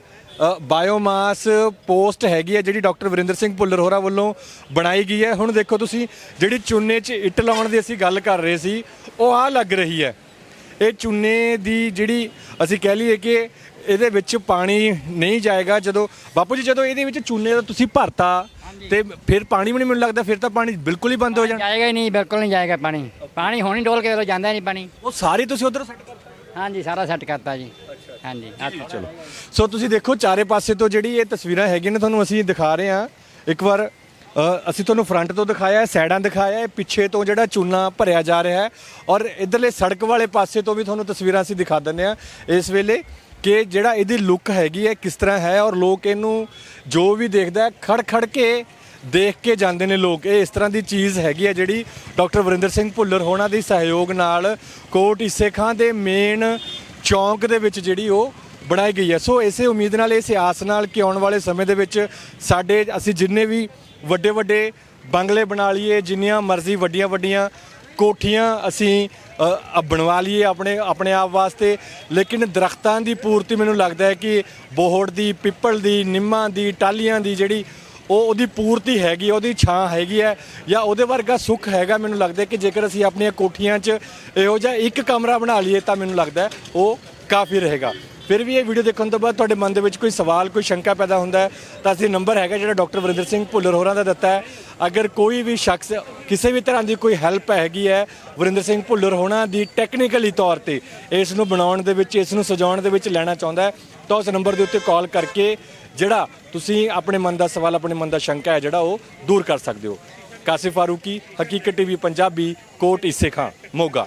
ਬਾਇਓਮਾਸ ਪੋਸਟ ਹੈਗੀ ਹੈ ਜਿਹੜੀ ਡਾਕਟਰ ਵਰਿੰਦਰ ਸਿੰਘ ਭੁੱਲਰ ਹੋਰਾਂ ਵੱਲੋਂ ਬਣਾਈ ਗਈ ਹੈ। ਹੁਣ ਦੇਖੋ ਤੁਸੀਂ ਜਿਹੜੀ ਚੂਨੇ 'ਚ ਇੱਟ ਲਾਉਣ ਦੀ ਅਸੀਂ ਗੱਲ ਕਰ ਰਹੇ ਸੀ ਉਹ ਆ ਲੱਗ ਰਹੀ ਹੈ। ਇਹ ਚੂਨੇ ਦੀ ਜਿਹੜੀ ਅਸੀਂ ਕਹਿ ਲਈਏ ਕਿ ਇਹਦੇ ਵਿੱਚ ਪਾਣੀ ਨਹੀਂ ਜਾਏਗਾ। ਜਦੋਂ ਬਾਪੂ ਜੀ ਜਦੋਂ ਇਹਦੇ ਵਿੱਚ ਚੂਨੇ ਦਾ ਤੁਸੀਂ ਭਰਤਾ ਤੇ ਫਿਰ ਪਾਣੀ ਵੀ ਨਹੀਂ ਮੈਨੂੰ ਲੱਗਦਾ ਫਿਰ ਤਾਂ ਪਾਣੀ ਬਿਲਕੁਲ ਹੀ ਬੰਦ ਹੋ ਜਾਣਾ। ਜਾਏਗਾ ਹੀ ਨਹੀਂ ਬਿਲਕੁਲ ਨਹੀਂ ਜਾਏਗਾ ਪਾਣੀ। ਪਾਣੀ ਹੋਣੀ ਡੋਲ ਕੇ ਜਾਂਦਾ ਹੀ ਨਹੀਂ ਪਾਣੀ। ਉਹ ਸਾਰੀ ਤੁਸੀਂ ਉਧਰ ਸੈੱਟ ਕਰਤਾ ਹਾਂਜੀ ਸਾਰਾ ਸੈੱਟ ਕਰਤਾ ਜੀ। ਹਾਂਜੀ। ਚਲੋ। ਸੋ ਤੁਸੀਂ ਦੇਖੋ ਚਾਰੇ ਪਾਸੇ ਤੋਂ ਜਿਹੜੀ ਇਹ ਤਸਵੀਰਾਂ ਹੈਗੀਆਂ ਨੇ ਤੁਹਾਨੂੰ ਅਸੀਂ ਦਿਖਾ ਰਹੇ ਹਾਂ। ਇੱਕ ਵਾਰ ਅ, ਅਸੀਂ ਤੁਹਾਨੂੰ ਫਰੰਟ ਤੋਂ ਦਿਖਾਇਆ ਹੈ ਸਾਈਡਾਂ ਦਿਖਾਇਆ ਹੈ ਪਿੱਛੇ ਤੋਂ ਜਿਹੜਾ ਚੂਨਾ ਭਰਿਆ ਜਾ ਰਿਹਾ ਹੈ ਔਰ ਇਧਰਲੇ ਸੜਕ ਵਾਲੇ ਪਾਸੇ ਤੋਂ ਵੀ ਤੁਹਾਨੂੰ ਤਸਵੀਰਾਂ ਅਸੀਂ ਦਿਖਾ ਦਿੰਦੇ ਹਾਂ ਇਸ ਵੇਲੇ ਕਿ ਜਿਹੜਾ ਇਹਦੀ ਲੁੱਕ ਹੈਗੀ ਹੈ ਕਿਸ ਤਰ੍ਹਾਂ ਹੈ ਔਰ ਲੋਕ ਇਹਨੂੰ ਜੋ ਵੀ ਦੇਖਦਾ ਹੈ ਖੜ ਖੜ ਕੇ ਦੇਖ ਕੇ ਜਾਂਦੇ ਨੇ ਲੋਕ। ਇਹ ਇਸ ਤਰ੍ਹਾਂ ਦੀ ਚੀਜ਼ ਹੈਗੀ ਹੈ ਜਿਹੜੀ ਡਾਕਟਰ ਵਰਿੰਦਰ ਸਿੰਘ ਭੁੱਲਰ ਹੋਣਾ ਦੇ ਸਹਿਯੋਗ ਨਾਲ ਕੋਟ ਈਸੇ ਖਾਂ ਦੇ ਮੇਨ ਚੌਂਕ ਦੇ ਵਿੱਚ ਜਿਹੜੀ ਉਹ ਬਣਾਈ ਗਈ ਹੈ। ਸੋ ਇਸੇ ਉਮੀਦ ਨਾਲ, ਇਸ ਆਸ ਨਾਲ ਕਿ ਆਉਣ ਵਾਲੇ ਸਮੇਂ ਦੇ ਵਿੱਚ ਸਾਡੇ, ਅਸੀਂ ਜਿੰਨੇ ਵੀ ਵੱਡੇ ਵੱਡੇ ਬੰਗਲੇ ਬਣਾ ਲਈਏ, ਜਿੰਨੀਆਂ ਮਰਜ਼ੀ ਵੱਡੀਆਂ ਵੱਡੀਆਂ ਕੋਠੀਆਂ ਅਸੀਂ ਬਣਵਾ ਲਈਏ ਆਪਣੇ ਆਪਣੇ ਆਪ ਵਾਸਤੇ। ਲੇਕਿਨ ਦਰਖਤਾਂ ਦੀ ਪੂਰਤੀ ਮੈਨੂੰ ਲੱਗਦਾ ਹੈ ਕਿ ਬੋਹੜ ਦੀ, ਪਿੱਪਲ ਦੀ, ਨਿੰਮਾਂ ਦੀ ਟਾਲੀਆਂ ਦੀ ਜਿਹੜੀ ਉਹ ਉਹਦੀ ਪੂਰਤੀ ਹੈਗੀ ਹੈ, ਉਹਦੀ ਛਾਂ ਹੈਗੀ ਹੈ ਜਾਂ ਉਹਦੇ ਵਰਗਾ ਸੁੱਖ ਹੈਗਾ ਮੈਨੂੰ ਲੱਗਦਾ ਹੈ ਕਿ ਜੇਕਰ ਅਸੀਂ ਆਪਣੀਆਂ ਕੋਠੀਆਂ 'ਚ ਇਹੋ ਜਿਹਾ ਇੱਕ ਕਮਰਾ ਬਣਾ ਲਈਏ ਤਾਂ ਮੈਨੂੰ ਲੱਗਦਾ ਹੈ ਉਹ ਕਾਫੀ ਰਹੇਗਾ। ਫਿਰ ਵੀ ਇਹ ਵੀਡੀਓ ਦੇਖਣ ਤੋਂ ਬਾਅਦ ਤੁਹਾਡੇ ਮਨ ਦੇ ਵਿੱਚ ਕੋਈ ਸਵਾਲ ਕੋਈ ਸ਼ੰਕਾ ਪੈਦਾ ਹੁੰਦਾ ਹੈ ਤਾਂ ਅਸੀਂ ਨੰਬਰ ਹੈਗਾ ਜਿਹੜਾ ਡਾਕਟਰ ਵਰਿੰਦਰ ਸਿੰਘ ਭੁੱਲਰ ਹੋਰਾਂ ਦਾ ਦਿੱਤਾ ਹੈ। ਅਗਰ ਕੋਈ ਵੀ ਸ਼ਖਸ ਕਿਸੇ ਵੀ ਤਰ੍ਹਾਂ ਦੀ ਕੋਈ ਹੈਲਪ ਹੈਗੀ ਹੈ ਵਰਿੰਦਰ ਸਿੰਘ ਭੁੱਲਰ ਹੋਣਾ ਦੀ ਟੈਕਨੀਕਲੀ ਤੌਰ ਤੇ ਇਸ ਨੂੰ ਬਣਾਉਣ ਦੇ ਵਿੱਚ ਇਸ ਨੂੰ ਸਜਾਉਣ ਦੇ ਵਿੱਚ ਲੈਣਾ ਚਾਹੁੰਦਾ ਹੈ ਤਾਂ ਉਸ ਨੰਬਰ ਦੇ ਉੱਤੇ ਕਾਲ ਕਰਕੇ ਜਿਹੜਾ ਤੁਸੀਂ ਆਪਣੇ ਮਨ ਦਾ ਸਵਾਲ, ਆਪਣੇ ਮਨ ਦਾ ਸ਼ੰਕਾ ਹੈ ਜਿਹੜਾ ਉਹ ਦੂਰ ਕਰ ਸਕਦੇ ਹੋ। ਕਾਸਿਫ ਫਾਰੂਕੀ, ਹਕੀਕਤ ਟੀਵੀ, ਪੰਜਾਬੀ, ਕੋਟ ਇਸੇ ਖਾਂ, ਮੋਗਾ।